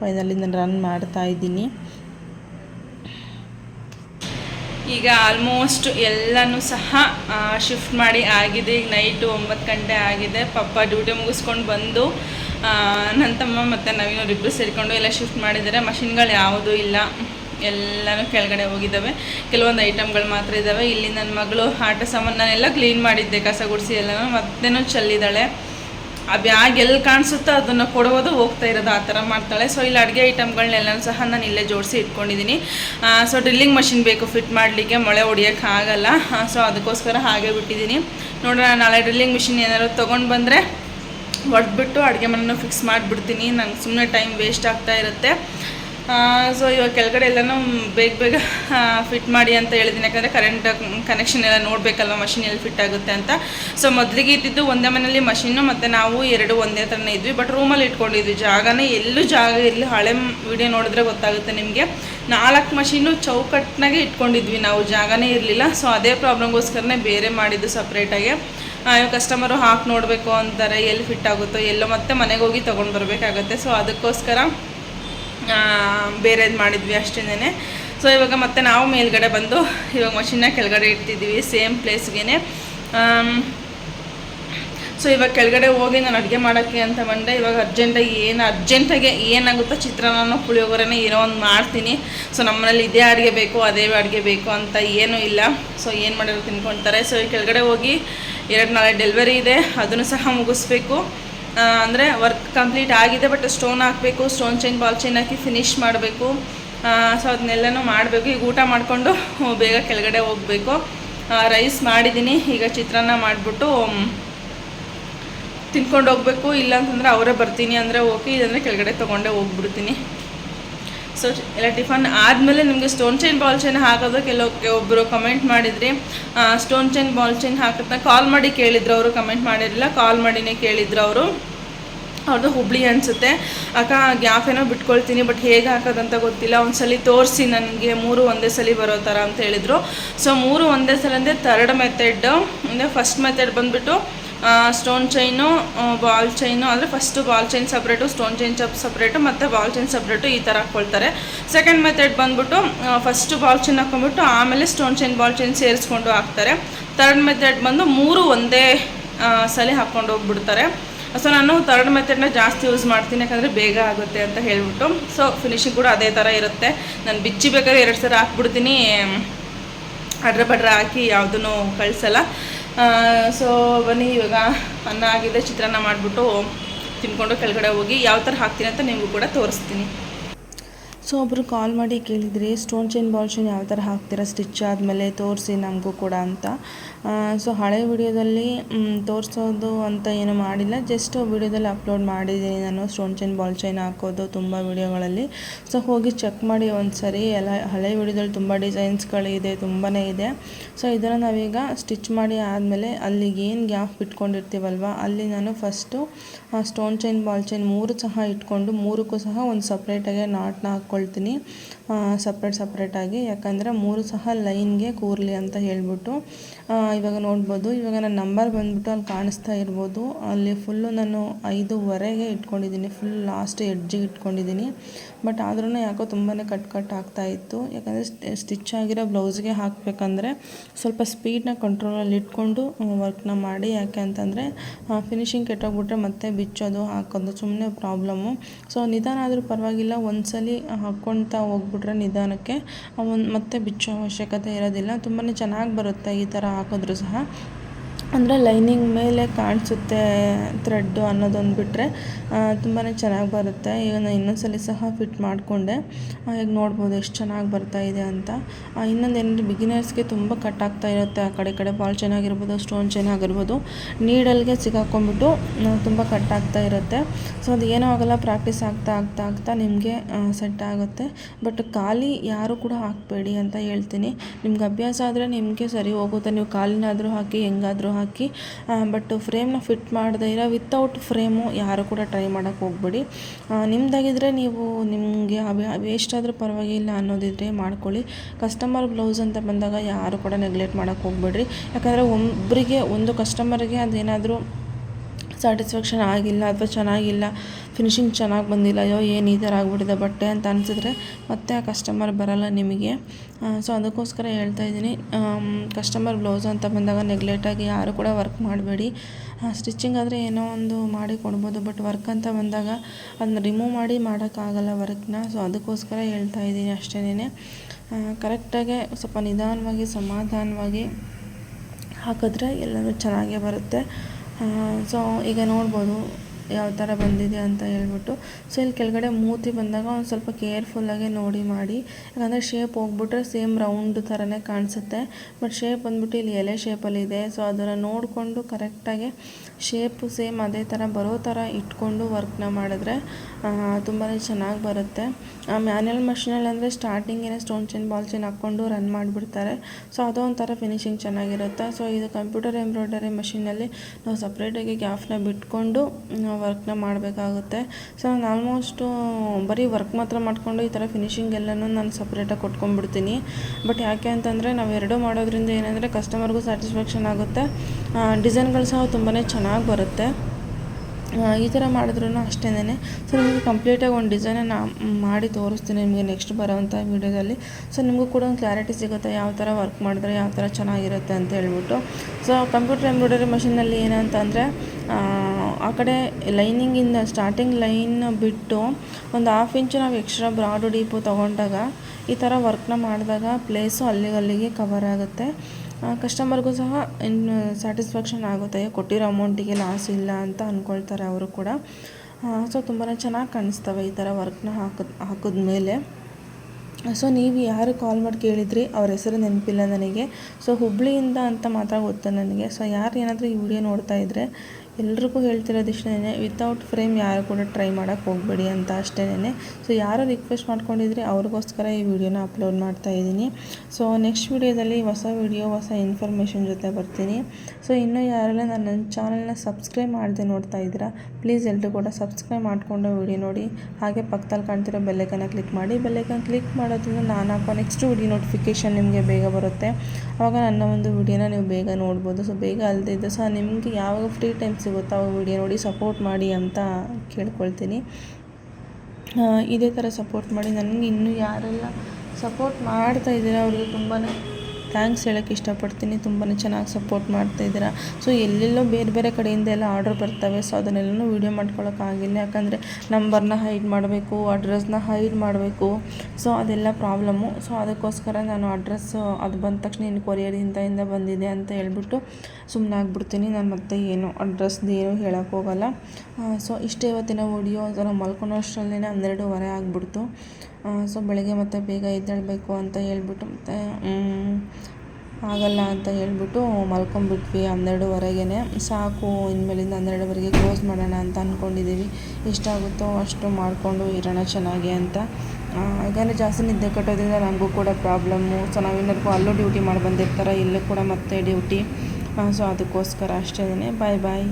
ಫೈನಲಿ ನಾನು ರನ್ ಮಾಡ್ತಾ ಇದ್ದೀನಿ. ಈಗ ಆಲ್ಮೋಸ್ಟ್ ಎಲ್ಲನೂ ಸಹ ಶಿಫ್ಟ್ ಮಾಡಿ ಆಗಿದೆ. ಈಗ ನೈಟು ಒಂಬತ್ತು ಗಂಟೆ ಆಗಿದೆ. ಪಪ್ಪ ಡ್ಯೂಟಿ ಮುಗಿಸ್ಕೊಂಡು ಬಂದು ನನ್ನ ತಮ್ಮ ಮತ್ತು ನವೀನ ಇಬ್ಬರು ಸೇರಿಕೊಂಡು ಎಲ್ಲ ಶಿಫ್ಟ್ ಮಾಡಿದ್ದಾರೆ. ಮಷಿನ್ಗಳು ಯಾವುದೂ ಇಲ್ಲ. ಎಲ್ಲನೂ ಕೆಳಗಡೆ ಹೋಗಿದ್ದಾವೆ. ಕೆಲವೊಂದು ಐಟಮ್ಗಳು ಮಾತ್ರ ಇದ್ದಾವೆ. ಇಲ್ಲಿ ನನ್ನ ಮಗಳು ಆಟ ಸಾಮಾನು ನಾನೆಲ್ಲ ಕ್ಲೀನ್ ಮಾಡಿದ್ದೆ, ಕಸ ಗುಡಿಸಿ ಎಲ್ಲನೂ. ಮತ್ತೇನೋ ಚೆಲ್ಲಿದ್ದಾಳೆ ಆ ಬ್ಯಾಗ್ ಎಲ್ಲಿ ಕಾಣಿಸುತ್ತೋ ಅದನ್ನು ಕೊಡುವುದು ಹೋಗ್ತಾ ಇರೋದು ಆ ಥರ ಮಾಡ್ತಾಳೆ. ಸೊ ಇಲ್ಲಿ ಅಡುಗೆ ಐಟಮ್ಗಳನ್ನೆಲ್ಲನೂ ಸಹ ನಾನು ಇಲ್ಲೇ ಜೋಡಿಸಿ ಇಟ್ಕೊಂಡಿದ್ದೀನಿ ಸೊ ಡ್ರಿಲ್ಲಿಂಗ್ ಮಷಿನ್ ಬೇಕು ಫಿಟ್ ಮಾಡಲಿಕ್ಕೆ, ಮೊಳೆ ಹೊಡಿಯೋಕ್ಕೆ ಆಗಲ್ಲ. ಸೊ ಅದಕ್ಕೋಸ್ಕರ ಹಾಗೆ ಬಿಟ್ಟಿದ್ದೀನಿ ನೋಡೋಣ ನಾಳೆ ಡ್ರಿಲ್ಲಿಂಗ್ ಮಿಷಿನ್ ಏನಾದ್ರು ತೊಗೊಂಡು ಬಂದರೆ ಹೊಡೆದ್ಬಿಟ್ಟು ಅಡುಗೆ ಮನೆಯೂ ಫಿಕ್ಸ್ ಮಾಡಿಬಿಡ್ತೀನಿ. ನಂಗೆ ಸುಮ್ಮನೆ ಟೈಮ್ ವೇಸ್ಟ್ ಆಗ್ತಾ ಇರುತ್ತೆ. ಸೊ ಇವಾಗ ಕೆಳಗಡೆ ಎಲ್ಲನೂ ಬೇಗ ಬೇಗ ಫಿಟ್ ಮಾಡಿ ಅಂತ ಹೇಳಿದ್ದೀನಿ ಯಾಕಂದರೆ ಕರೆಂಟ್ ಕನೆಕ್ಷನ್ ಎಲ್ಲ ನೋಡಬೇಕಲ್ವ ಮಷಿನ್ ಎಲ್ಲಿ ಫಿಟ್ ಆಗುತ್ತೆ ಅಂತ. ಸೊ ಮೊದಲಿಗೆ ಇದ್ದಿದ್ದು ಒಂದೇ ಮನೇಲಿ ಮಷಿನ್ನು ಮತ್ತು ನಾವು ಎರಡು ಒಂದೇ ಥರನೇ ಇದ್ವಿ. ಬಟ್ ರೂಮಲ್ಲಿ ಇಟ್ಕೊಂಡಿದ್ವಿ. ಜಾಗನೇ ಎಲ್ಲೂ ಜಾಗ ಇರಲಿ ಹಳೆ ವಿಡಿಯೋ ನೋಡಿದ್ರೆ ಗೊತ್ತಾಗುತ್ತೆ ನಿಮಗೆ. ನಾಲ್ಕು ಮಷೀನು ಚೌಕಟ್ಟಿನಾಗೆ ಇಟ್ಕೊಂಡಿದ್ವಿ ನಾವು. ಜಾಗನೇ ಇರಲಿಲ್ಲ. ಸೊ ಅದೇ ಪ್ರಾಬ್ಲಮ್ಗೋಸ್ಕರನೇ ಬೇರೆ ಮಾಡಿದ್ದು ಸಪ್ರೇಟಾಗಿ ಕಸ್ಟಮರು ಹಾಕಿ ನೋಡಬೇಕು ಅಂತಾರೆ. ಎಲ್ಲಿ ಫಿಟ್ ಆಗುತ್ತೋ ಎಲ್ಲೋ ಮತ್ತೆ ಮನೆಗೆ ಹೋಗಿ ತೊಗೊಂಡು ಬರಬೇಕಾಗತ್ತೆ. ಸೊ ಅದಕ್ಕೋಸ್ಕರ ಬೇರೆದು ಮಾಡಿದ್ವಿ ಅಷ್ಟೇನೆ ಸೊ ಇವಾಗ ಮತ್ತೆ ನಾವು ಮೇಲ್ಗಡೆ ಬಂದು ಇವಾಗ ಮಷಿನ್ನ ಕೆಳಗಡೆ ಇಡ್ತಿದ್ದೀವಿ ಸೇಮ್ ಪ್ಲೇಸ್ಗೆ ಸೊ ಇವಾಗ ಕೆಳಗಡೆ ಹೋಗಿ ನಾನು ಅಡುಗೆ ಮಾಡೋಕ್ಕೆ ಅಂತ ಬಂದೆ. ಇವಾಗ ಅರ್ಜೆಂಟಾಗಿ ಏನು ಅರ್ಜೆಂಟಾಗಿ ಏನಾಗುತ್ತೋ ಚಿತ್ರಾನ್ನ ಪುಳಿಯೋಗರೇ ಏನೋ ಒಂದು ಮಾಡ್ತೀನಿ. ಸೊ ನಮ್ಮನೇಲಿ ಇದೇ ಅಡುಗೆ ಬೇಕು, ಅದೇ ಅಡುಗೆ ಬೇಕು ಅಂತ ಏನೂ ಇಲ್ಲ. ಸೊ ಏನು ಮಾಡಿದ್ರು ತಿನ್ಕೊಳ್ತಾರೆ ಸೊ ಕೆಳಗಡೆ ಹೋಗಿ ಎರಡು ನಾಳೆ ಡೆಲಿವರಿ ಇದೆ. ಅದನ್ನು ಸಹ ಮುಗಿಸ್ಬೇಕು. ಅಂದರೆ ವರ್ಕ್ ಕಂಪ್ಲೀಟ್ ಆಗಿದೆ ಬಟ್ ಸ್ಟೋನ್ ಹಾಕಬೇಕು ಸ್ಟೋನ್ ಚೈನ್ ಬಾಲ್ ಚೈನ್ ಹಾಕಿ ಫಿನಿಶ್ ಮಾಡಬೇಕು. ಸೊ ಅದನ್ನೆಲ್ಲನೂ ಮಾಡಬೇಕು. ಈಗ ಊಟ ಮಾಡಿಕೊಂಡು ಬೇಗ ಕೆಳಗಡೆ ಹೋಗಬೇಕು. ರೈಸ್ ಮಾಡಿದ್ದೀನಿ ಈಗ ಚಿತ್ರಾನ್ನ ಮಾಡಿಬಿಟ್ಟು ತಿನ್ಕೊಂಡು ಹೋಗಬೇಕು. ಇಲ್ಲ ಅಂತಂದರೆ ಅವರೇ ಬರ್ತೀನಿ ಅಂದರೆ ಓಕೆ ಇದಂದರೆ ಕೆಳಗಡೆ ತೊಗೊಂಡೇ ಹೋಗ್ಬಿಡ್ತೀನಿ. ಸೊ ಎಲ್ಲ ಟಿಫನ್ ಆದಮೇಲೆ ನಿಮಗೆ ಸ್ಟೋನ್ ಚೈನ್ ಬಾಲ್ ಚೈನ್ ಹಾಕೋದು, ಕೆಲವು ಒಬ್ಬರು ಕಮೆಂಟ್ ಮಾಡಿದ್ರಿ. ಸ್ಟೋನ್ ಚೈನ್ ಬಾಲ್ ಚೈನ್ ಹಾಕೋದನ್ನ ಕಾಲ್ ಮಾಡಿ ಕೇಳಿದ್ರು ಅವರು ಕಮೆಂಟ್ ಮಾಡಿರಲಿಲ್ಲ ಕಾಲ್ ಮಾಡಿನೇ ಕೇಳಿದ್ರು ಅವರು. ಅವ್ರದ್ದು ಹುಬ್ಳಿ ಅನಿಸುತ್ತೆ. ಅಕ್ಕ, ಗ್ಯಾಪ್ ಏನೋ ಬಿಟ್ಕೊಳ್ತೀನಿ ಬಟ್ ಹೇಗೆ ಹಾಕೋದಂತ ಗೊತ್ತಿಲ್ಲ. ಒಂದ್ಸಲಿ ತೋರಿಸಿ ನನಗೆ, ಮೂರು ಒಂದೇ ಸಲ ಬರೋ ಥರ ಅಂತ ಹೇಳಿದರು. ಸೊ ಮೂರು ಒಂದೇ ಸಲ ಅಂದರೆ ತರ್ಡ್ ಮೆಥಡ್ ಅಂದರೆ ಫಸ್ಟ್ ಮೆಥಡ್ ಬಂದುಬಿಟ್ಟು ಸ್ಟೋನ್ ಚೈನು ಬಾಲ್ ಚೈನು ಅಂದರೆ first ball chain separate stone chain ಚಪ್ separate ಮತ್ತು ಬಾಲ್ ಚೈನ್ ಸಪ್ರೇಟು ಈ ಥರ ಹಾಕ್ಕೊಳ್ತಾರೆ ಸೆಕೆಂಡ್ ಮೆಥಡ್ ಬಂದ್ಬಿಟ್ಟು ಫಸ್ಟು ಬಾಲ್ ಚೈನ್ ಹಾಕ್ಕೊಂಬಿಟ್ಟು ಆಮೇಲೆ ಸ್ಟೋನ್ ಚೈನ್ ಬಾಲ್ ಚೈನ್ ಸೇರಿಸ್ಕೊಂಡು ಹಾಕ್ತಾರೆ. ತರ್ಡ್ ಮೆಥಡ್ ಬಂದು ಮೂರು ಒಂದೇ ಸಲ ಹಾಕ್ಕೊಂಡು ಹೋಗ್ಬಿಡ್ತಾರೆ. ಸೊ ನಾನು ತರ್ಡ್ ಮೆಥಡ್ನ ಜಾಸ್ತಿ ಯೂಸ್ ಮಾಡ್ತೀನಿ ಯಾಕಂದರೆ ಬೇಗ ಆಗುತ್ತೆ ಅಂತ ಹೇಳಿಬಿಟ್ಟು. ಸೊ ಫಿನಿಶಿಂಗ್ ಕೂಡ ಅದೇ ಥರ ಇರುತ್ತೆ. ನಾನು ಬಿಚ್ಚಿ ಬೇಕಾದ್ರೆ ಎರಡು ಸಲ ಹಾಕ್ಬಿಡ್ತೀನಿ. ಅಡ್ರ ಬಡ್ರ ಹಾಕಿ ಯಾವುದೂ ಕಳಿಸಲ್ಲ. ಸೊ ಬನ್ನಿ, ಇವಾಗ ಅನ್ನ ಆಗಿದೆ ಚಿತ್ರಾನ್ನ ಮಾಡಿಬಿಟ್ಟು ತಿನ್ಕೊಂಡು ಕೆಳಗಡೆ ಹೋಗಿ, ಯಾವ ಥರ ಹಾಕ್ತೀನಿ ಅಂತ ನಿಮಗೂ ಕೂಡ ತೋರಿಸ್ತೀನಿ. ಸೊ ಒಬ್ಬರು ಕಾಲ್ ಮಾಡಿ ಕೇಳಿದ್ರಿ, ಸ್ಟೋನ್ ಚೈನ್, ಬಾಲ್ ಚೈನ್ ಯಾವ ಥರ ಹಾಕ್ತೀರಾ? ಸ್ಟಿಚ್ ಆದಮೇಲೆ ತೋರಿಸಿ ನಮಗೂ ಕೂಡ ಅಂತ. ಸೊ ಹಳೆ ವಿಡಿಯೋದಲ್ಲಿ ತೋರಿಸೋದು ಅಂತ ಏನು ಮಾಡಿಲ್ಲ. ಜಸ್ಟ್ ವಿಡಿಯೋದಲ್ಲಿ ಅಪ್ಲೋಡ್ ಮಾಡಿದ್ದೀನಿ ನಾನು, ಸ್ಟೋನ್ ಚೈನ್, ಬಾಲ್ ಚೈನ್ ಹಾಕೋದು ತುಂಬ ವಿಡಿಯೋಗಳಲ್ಲಿ. ಸೊ ಹೋಗಿ ಚೆಕ್ ಮಾಡಿ ಒಂದು ಸರಿ ಎಲ್ಲ ಹಳೆ ವಿಡಿಯೋದಲ್ಲಿ ತುಂಬ ಡಿಸೈನ್ಸ್ಗಳಿದೆ ತುಂಬಾ ಇದೆ. ಸೊ ಇದನ್ನು ನಾವೀಗ ಸ್ಟಿಚ್ ಮಾಡಿ ಆದಮೇಲೆ ಅಲ್ಲಿಗೆ ಏನು ಗ್ಯಾಪ್ ಇಟ್ಕೊಂಡಿರ್ತೀವಲ್ವ, ಅಲ್ಲಿ ನಾನು first stone chain, ball chain ಮೂರು ಸಹ ಇಟ್ಕೊಂಡು, ಮೂರಕ್ಕೂ ಸಹ ಒಂದು ಸಪ್ರೇಟಾಗಿ ನಾಟ್ನ ಹಾಕ್ಕೊಳ್ತೀನಿ ಸಪ್ರೇಟ್ ಸಪ್ರೇಟಾಗಿ ಯಾಕಂದರೆ ಮೂರು ಸಹ ಲೈನ್ಗೆ ಕೂರಲಿ ಅಂತ ಹೇಳ್ಬಿಟ್ಟು ಇವಾಗ ನೋಡ್ಬೋದು. ಇವಾಗ ನನ್ನ ನಂಬರ್ ಬಂದ್ಬಿಟ್ಟು ಅಲ್ಲಿ ಕಾಣಿಸ್ತಾ ಇರ್ಬೋದು. ಅಲ್ಲಿ ಫುಲ್ಲು ನಾನು ಐದೂವರೆಗೆ ಇಟ್ಕೊಂಡಿದ್ದೀನಿ. ಫುಲ್ ಲಾಸ್ಟ್ ಎಡ್ಜಿಗೆ ಇಟ್ಕೊಂಡಿದ್ದೀನಿ. ಬಟ್ ಆದ್ರೂ ಯಾಕೋ ತುಂಬಾ ಕಟ್ ಕಟ್ ಆಗ್ತಾ ಇತ್ತು. ಯಾಕಂದರೆ ಸ್ಟಿಚ್ ಆಗಿರೋ ಬ್ಲೌಸ್ಗೆ ಹಾಕಬೇಕಂದ್ರೆ ಸ್ವಲ್ಪ ಸ್ಪೀಡ್ನ ಕಂಟ್ರೋಲಲ್ಲಿ ಇಟ್ಕೊಂಡು ವರ್ಕ್ನ ಮಾಡಿ. ಯಾಕೆ ಅಂತಂದರೆ ಫಿನಿಶಿಂಗ್ ಕೆಟ್ಟೋಗ್ಬಿಟ್ರೆ ಮತ್ತೆ ಬಿಚ್ಚೋದು, ಹಾಕೋದು ಸುಮ್ಮನೆ ಪ್ರಾಬ್ಲಮ್ಮು ಸೊ ನಿಧಾನ ಆದರೂ ಪರವಾಗಿಲ್ಲ. ಒಂದ್ಸಲಿ ಹಾಕ್ಕೊಳ್ತಾ ಹೋಗ್ಬಿಟ್ರೆ ನಿಧಾನಕ್ಕೆ ಒಂದು ಮತ್ತೆ ಬಿಚ್ಚೋ ಅವಶ್ಯಕತೆ ಇರೋದಿಲ್ಲ. ತುಂಬಾ ಚೆನ್ನಾಗಿ ಬರುತ್ತೆ ಈ ಥರ ಹಾಕಿದ್ರು ಸಹ ಅಂದರೆ ಲೈನಿಂಗ್ ಮೇಲೆ ಕಾಣಿಸುತ್ತೆ ಥ್ರೆಡ್ಡು ಅನ್ನೋದೊಂದು ಬಿಟ್ಟರೆ ತುಂಬಾ ಚೆನ್ನಾಗಿ ಬರುತ್ತೆ. ಈಗ ನಾನು ಇನ್ನೊಂದ್ಸಲಿ ಸಹ ಫಿಟ್ ಮಾಡಿಕೊಂಡೆ. ಈಗ ನೋಡ್ಬೋದು ಎಷ್ಟು ಚೆನ್ನಾಗಿ ಬರ್ತಾ ಇದೆ ಅಂತ. ಇನ್ನೊಂದು ಏನಂದರೆ ಬಿಗಿನರ್ಸ್ಗೆ ತುಂಬ ಕಟ್ ಆಗ್ತಾ ಇರುತ್ತೆ. ಆ ಕಡೆ ಕಡೆ ಬಾಲ್ ಚೆನ್ನಾಗಿರ್ಬೋದು ಸ್ಟೋನ್ ಚೆನ್ನಾಗಿರ್ಬೋದು ನೀಡಲ್ಗೆ ಸಿಗಾಕೊಂಡ್ಬಿಟ್ಟು ತುಂಬ ಕಟ್ ಆಗ್ತಾ ಇರುತ್ತೆ. ಸೊ ಅದು ಏನೂ ಆಗೋಲ್ಲ ಪ್ರಾಕ್ಟೀಸ್ ಆಗ್ತಾ ಆಗ್ತಾ ಆಗ್ತಾ ನಿಮಗೆ ಸೆಟ್ ಆಗುತ್ತೆ. ಬಟ್ ಖಾಲಿ ಯಾರು ಕೂಡ ಹಾಕಬೇಡಿ ಅಂತ ಹೇಳ್ತೀನಿ. ನಿಮ್ಗೆ ಅಭ್ಯಾಸ ಆದರೆ ನಿಮಗೆ ಸರಿ ಹೋಗುತ್ತೆ. ನೀವು ಕಾಲಿನಾದರೂ ಹಾಕಿ, ಹೆಂಗಾದರೂ ಬಟ್ ಫ್ರೇಮ್ನ ಫಿಟ್ ಮಾಡದೇ ಇರೋ ವಿತೌಟ್ ಫ್ರೇಮು ಯಾರು ಕೂಡ ಟ್ರೈ ಮಾಡೋಕ್ಕೆ ಹೋಗ್ಬೇಡಿ. ನಿಮ್ಮದಾಗಿದ್ದರೆ ನೀವು ನಿಮಗೆ ವೇಸ್ಟ್ ಆದರೂ ಪರವಾಗಿಲ್ಲ ಅನ್ನೋದಿದ್ರೆ ಮಾಡ್ಕೊಳ್ಳಿ. ಕಸ್ಟಮರ್ ಬ್ಲೌಸ್ ಅಂತ ಬಂದಾಗ ಯಾರು ಕೂಡ ನೆಗ್ಲೆಕ್ಟ್ ಮಾಡೋಕ್ಕೆ ಹೋಗ್ಬೇಡ್ರಿ. ಯಾಕಂದರೆ ಒಬ್ಬರಿಗೆ ಒಂದು ಕಸ್ಟಮರ್ಗೆ ಅದೇನಾದರೂ ಸ್ಯಾಟಿಸ್ಫ್ಯಾಕ್ಷನ್ ಆಗಿಲ್ಲ ಅಥವಾ ಚೆನ್ನಾಗಿಲ್ಲ ಫಿನಿಶಿಂಗ್ ಚೆನ್ನಾಗಿ ಬಂದಿಲ್ಲ, ಅಯ್ಯೋ, ಏನು ಈ ಥರ ಆಗ್ಬಿಟ್ಟಿದೆ ಬಟ್ಟೆ ಅಂತ ಅನಿಸಿದ್ರೆ ಮತ್ತೆ ಆ ಕಸ್ಟಮರ್ ಬರಲ್ಲ ನಿಮಗೆ. ಸೊ ಅದಕ್ಕೋಸ್ಕರ ಹೇಳ್ತಾ ಇದ್ದೀನಿ. ಕಸ್ಟಮರ್ ಬ್ಲೌಸ್ ಅಂತ ಬಂದಾಗ ನೆಗ್ಲೆಕ್ಟಾಗಿ ಯಾರು ಕೂಡ ವರ್ಕ್ ಮಾಡಬೇಡಿ. ಸ್ಟಿಚಿಂಗ್ ಆದರೆ ಏನೋ ಒಂದು ಮಾಡಿ ಕೊಡ್ಬೋದು ಬಟ್ ವರ್ಕ್ ಅಂತ ಬಂದಾಗ ಅದನ್ನ ರಿಮೂವ್ ಮಾಡಿ ಮಾಡೋಕ್ಕಾಗಲ್ಲ ವರ್ಕ್ನ ಸೊ ಅದಕ್ಕೋಸ್ಕರ ಹೇಳ್ತಾ ಇದ್ದೀನಿ ಅಷ್ಟೇನೆ ಕರೆಕ್ಟಾಗಿ ಸ್ವಲ್ಪ ನಿಧಾನವಾಗಿ, ಸಮಾಧಾನವಾಗಿ ಹಾಕಿದ್ರೆ ಎಲ್ಲರೂ ಚೆನ್ನಾಗೇ ಬರುತ್ತೆ. ಸೊ ಈಗ ನೋಡ್ಬೋದು ಯಾವ ಥರ ಬಂದಿದೆ ಅಂತ ಹೇಳ್ಬಿಟ್ಟು. ಸೊ ಇಲ್ಲಿ ಕೆಳಗಡೆ ಮೂತಿ ಬಂದಾಗ ಒಂದು ಸ್ವಲ್ಪ ಕೇರ್ಫುಲ್ಲಾಗಿ ನೋಡಿ ಮಾಡಿ. ಯಾಕಂದರೆ ಶೇಪ್ ಹೋಗ್ಬಿಟ್ರೆ ಸೇಮ್ ರೌಂಡ್ ಥರನೇ ಕಾಣಿಸುತ್ತೆ. ಬಟ್ ಶೇಪ್ ಬಂದ್ಬಿಟ್ಟು ಇಲ್ಲಿ ಎಲೆ ಶೇಪಲ್ಲಿದೆ ಸೊ ಅದನ್ನು ನೋಡಿಕೊಂಡು ಕರೆಕ್ಟಾಗಿ ಶೇಪು ಸೇಮ್ ಅದೇ ಥರ ಬರೋ ಥರ ಇಟ್ಕೊಂಡು ವರ್ಕ್ನ ಮಾಡಿದ್ರೆ ತುಂಬಾ ಚೆನ್ನಾಗಿ ಬರುತ್ತೆ. ಮ್ಯಾನ್ಯಲ್ ಮಷಿನಲ್ಲಿ ಅಂದರೆ ಸ್ಟಾರ್ಟಿಂಗೇನೆ ಸ್ಟೋನ್ ಚೈನ್ ಬಾಲ್ ಚೈನ್ ಹಾಕ್ಕೊಂಡು ರನ್ ಮಾಡಿಬಿಡ್ತಾರೆ. ಸೊ ಅದೋ ಒಂಥರ ಫಿನಿಶಿಂಗ್ ಚೆನ್ನಾಗಿರುತ್ತೆ. ಸೊ ಇದು ಕಂಪ್ಯೂಟರ್ ಎಂಬ್ರಾಯ್ಡರಿ ಮಷಿನಲ್ಲಿ ನಾವು ಸಪ್ರೇಟಾಗಿ ಗ್ಯಾಫ್ನ ಬಿಟ್ಕೊಂಡು ವರ್ಕ್ನ ಮಾಡಬೇಕಾಗುತ್ತೆ. ಸೊ ನಾನು ಆಲ್ಮೋಸ್ಟು ಬರೀ ವರ್ಕ್ ಮಾತ್ರ ಮಾಡಿಕೊಂಡು ಈ ಥರ ಫಿನಿಶಿಂಗ್ ಎಲ್ಲನೂ ನಾನು ಸಪ್ರೇಟಾಗಿ ಕೊಟ್ಕೊಂಡ್ಬಿಡ್ತೀನಿ. ಬಟ್ ಯಾಕೆ ಅಂತಂದರೆ ನಾವು ಎರಡೂ ಮಾಡೋದ್ರಿಂದ ಏನಂದರೆ ಕಸ್ಟಮರ್ಗೂ ಸ್ಯಾಟಿಸ್ಫ್ಯಾಕ್ಷನ್ ಆಗುತ್ತೆ. ಡಿಸೈನ್ಗಳು ಸಹ ತುಂಬಾ ಚೆನ್ನಾಗಿ ಬರುತ್ತೆ. ಈ ಥರ ಮಾಡಿದ್ರೂ ಅಷ್ಟೇನೆ ಸೊ ನಿಮಗೆ ಕಂಪ್ಲೀಟಾಗಿ ಒಂದು ಡಿಸೈನನ್ನು ಮಾಡಿ ತೋರಿಸ್ತೀನಿ ನಿಮಗೆ ನೆಕ್ಸ್ಟ್ ಬರೋವಂಥ ವೀಡಿಯೋದಲ್ಲಿ ಸೊ ನಿಮಗೂ ಕೂಡ ಒಂದು ಕ್ಲಾರಿಟಿ ಸಿಗುತ್ತೆ ಯಾವ ಥರ ವರ್ಕ್ ಮಾಡಿದ್ರೆ ಯಾವ ಥರ ಚೆನ್ನಾಗಿರುತ್ತೆ ಅಂತ ಹೇಳ್ಬಿಟ್ಟು. ಸೊ ಕಂಪ್ಯೂಟರ್ ಎಂಬ್ರಾಯ್ಡರಿ ಮಷಿನಲ್ಲಿ ಏನಂತಂದರೆ, ಆ ಕಡೆ ಲೈನಿಂಗಿಂದ ಸ್ಟಾರ್ಟಿಂಗ್ ಲೈನ್ ಬಿಟ್ಟು ಒಂದು ಹಾಫ್ ಇಂಚು ನಾವು ಎಕ್ಸ್ಟ್ರಾ ಬ್ರಾಡು ಡೀಪು ತೊಗೊಂಡಾಗ ಈ ಥರ ವರ್ಕ್ನ ಮಾಡಿದಾಗ ಪ್ಲೇಸು ಅಲ್ಲಿಗೆ ಅಲ್ಲಿಗೆ ಕವರ್ ಆಗುತ್ತೆ. ಕಸ್ಟಮರ್ಗೂ ಸಹ ಇನ್ನು ಸ್ಯಾಟಿಸ್ಫ್ಯಾಕ್ಷನ್ ಆಗುತ್ತೆ. ಕೊಟ್ಟಿರೋ ಅಮೌಂಟಿಗೆ ಲಾಸ್ ಇಲ್ಲ ಅಂತ ಅಂದ್ಕೊಳ್ತಾರೆ ಅವರು ಕೂಡ. ಸೊ ತುಂಬಾ ಚೆನ್ನಾಗಿ ಕಾಣಿಸ್ತವೆ ಈ ಥರ ವರ್ಕ್ನ ಹಾಕಿದ ಮೇಲೆ ಸೊ ನೀವು ಯಾರು ಕಾಲ್ ಮಾಡಿ ಕೇಳಿದ್ರಿ, ಅವ್ರ ಹೆಸರು ನೆನಪಿಲ್ಲ ನನಗೆ. ಸೊ ಹುಬ್ಳಿಯಿಂದ ಅಂತ ಮಾತ್ರ ಗೊತ್ತು ನನಗೆ. ಸೊ ಯಾರು ಏನಾದರೂ ಈ ವಿಡಿಯೋ ನೋಡ್ತಾ ಇದ್ದರೆ ಎಲ್ರಿಗೂ ಹೇಳ್ತಿರೋದು ಇಷ್ಟೇ ವಿತೌಟ್ ಫ್ರೇಮ್ ಯಾರು ಕೂಡ ಟ್ರೈ ಮಾಡೋಕ್ಕೆ ಹೋಗಬೇಡಿ ಅಂತ ಅಷ್ಟೇನೆ ಸೊ ಯಾರು ರಿಕ್ವೆಸ್ಟ್ ಮಾಡ್ಕೊಂಡಿದ್ರೆ ಅವ್ರಿಗೋಸ್ಕರ ಈ ವಿಡಿಯೋನ ಅಪ್ಲೋಡ್ ಮಾಡ್ತಾ ಇದ್ದೀನಿ. ಸೊ ನೆಕ್ಸ್ಟ್ ವಿಡಿಯೋದಲ್ಲಿ ಹೊಸ ವಿಡಿಯೋ ಹೊಸ ಇನ್ಫಾರ್ಮೇಷನ್ ಜೊತೆ ಬರ್ತೀನಿ. ಸೊ ಇನ್ನೂ ಯಾರೆಲ್ಲ ನಾನು ನನ್ನ ಚಾನಲ್ನ ಸಬ್ಸ್ಕ್ರೈಬ್ ಮಾಡದೆ ನೋಡ್ತಾ ಇದ್ದೀರಾ ಪ್ಲೀಸ್ ಎಲ್ಲರೂ ಕೂಡ ಸಬ್ಸ್ಕ್ರೈಬ್ ಮಾಡಿಕೊಂಡು ವಿಡಿಯೋ ನೋಡಿ. ಹಾಗೆ ಪಕ್ಕದಲ್ಲಿ ಕಾಣ್ತಿರೋ ಬೆಲ್ಲೈಕನ್ನ ಕ್ಲಿಕ್ ಮಾಡಿ. ಬೆಲ್ಲೈಕನ್ ಕ್ಲಿಕ್ ಮಾಡೋದ್ರಿಂದ ನಾನು ಹಾಕೋ ನೆಕ್ಸ್ಟ್ ವಿಡಿಯೋ ನೋಟಿಫಿಕೇಷನ್ ನಿಮಗೆ ಬೇಗ ಬರುತ್ತೆ. ಆವಾಗ ನನ್ನ ಒಂದು ವಿಡಿಯೋನ ನೀವು ಬೇಗ ನೋಡ್ಬೋದು. ಸೊ ಬೇಗ ಅಲ್ಲದೆ ಇದ್ದು ಸಹ ನಿಮಗೆ ಯಾವಾಗ ಫ್ರೀ ಟೈಮ್ ಸಿಗುತ್ತೋ ಅವಾಗ ವಿಡಿಯೋ ನೋಡಿ ಸಪೋರ್ಟ್ ಮಾಡಿ ಅಂತ ಕೇಳ್ಕೊಳ್ತೀನಿ. ಇದೇ ಥರ ಸಪೋರ್ಟ್ ಮಾಡಿ. ನನಗೆ ಇನ್ನೂ ಯಾರೆಲ್ಲ ಸಪೋರ್ಟ್ ಮಾಡ್ತಾ ಇದ್ದೀರಾ ಅವ್ರಿಗೆ ತುಂಬಾ ಥ್ಯಾಂಕ್ಸ್ ಹೇಳೋಕ್ಕೆ ಇಷ್ಟಪಡ್ತೀನಿ. ತುಂಬಾ ಚೆನ್ನಾಗಿ ಸಪೋರ್ಟ್ ಮಾಡ್ತಾಯಿದ್ದೀರಾ ಸೊ ಎಲ್ಲೆಲ್ಲೋ ಬೇರೆ ಬೇರೆ ಕಡೆಯಿಂದ ಎಲ್ಲ ಆರ್ಡರ್ ಬರ್ತವೆ. ಸೊ ಅದನ್ನೆಲ್ಲನೂ ವೀಡಿಯೋ ಮಾಡ್ಕೊಳ್ಳೋಕ್ಕಾಗಿಲ್ಲ ಯಾಕಂದರೆ ನಂಬರ್ನ ಹೈಡ್ ಮಾಡಬೇಕು ಅಡ್ರೆಸ್ನ ಹೈಡ್ ಮಾಡಬೇಕು. ಸೊ ಅದೆಲ್ಲ ಪ್ರಾಬ್ಲಮ್ಮು ಸೊ ಅದಕ್ಕೋಸ್ಕರ ನಾನು ಅಡ್ರೆಸ್ ಅದು ಬಂದ ತಕ್ಷಣ ಇನ್ನು ಕೊರಿಯರ್ ಇಂದ ಬಂದಿದೆ ಅಂತ ಹೇಳ್ಬಿಟ್ಟು ಸುಮ್ಮನೆ ಆಗ್ಬಿಡ್ತೀನಿ. ನಾನು ಮತ್ತೆ ಏನು ಅಡ್ರೆಸ್ದು ಏನು ಹೇಳೋಕ್ಕೆ ಹೋಗಲ್ಲ. ಸೊ ಇಷ್ಟೇ ಇವತ್ತಿನ ವಿಡಿಯೋ ನಾನು ಮಲ್ಕೊಳೋ ಅಷ್ಟರಲ್ಲೇ ಹನ್ನೆರಡೂವರೆ ಆಗಿಬಿಡ್ತು. ಸೊ ಬೆಳಗ್ಗೆ ಮತ್ತೆ ಬೇಗ ಎದ್ದೇಳಬೇಕು ಅಂತ ಹೇಳ್ಬಿಟ್ಟು ಮತ್ತೆ ಆಗಲ್ಲ ಅಂತ ಹೇಳ್ಬಿಟ್ಟು ಮಲ್ಕೊಂಬಿಟ್ವಿ ಹನ್ನೆರಡುವರೆಗೆ ಸಾಕು, ಇನ್ಮೇಲಿಂದ ಹನ್ನೆರಡುವರೆಗೆ ಕ್ಲೋಸ್ ಮಾಡೋಣ ಅಂತ ಅಂದ್ಕೊಂಡಿದ್ದೀವಿ ಎಷ್ಟಾಗುತ್ತೋ ಅಷ್ಟು ಮಾಡಿಕೊಂಡು ಇರೋಣ ಚೆನ್ನಾಗಿ ಅಂತ. ಯಾಕಂದರೆ ಜಾಸ್ತಿ ನಿದ್ದೆ ಕಟ್ಟೋದ್ರಿಂದ ನನಗೂ ಕೂಡ ಪ್ರಾಬ್ಲಮ್ಮು. ಸೊ ನಾವೇನಾದ್ರೂ ಅಲ್ಲೂ ಡ್ಯೂಟಿ ಮಾಡಿ ಬಂದಿರ್ತಾರೆ, ಇಲ್ಲೂ ಕೂಡ ಮತ್ತೆ ಡ್ಯೂಟಿ. ಸೊ ಅದಕ್ಕೋಸ್ಕರ ಅಷ್ಟೇ ಬಾಯ್ ಬಾಯ್.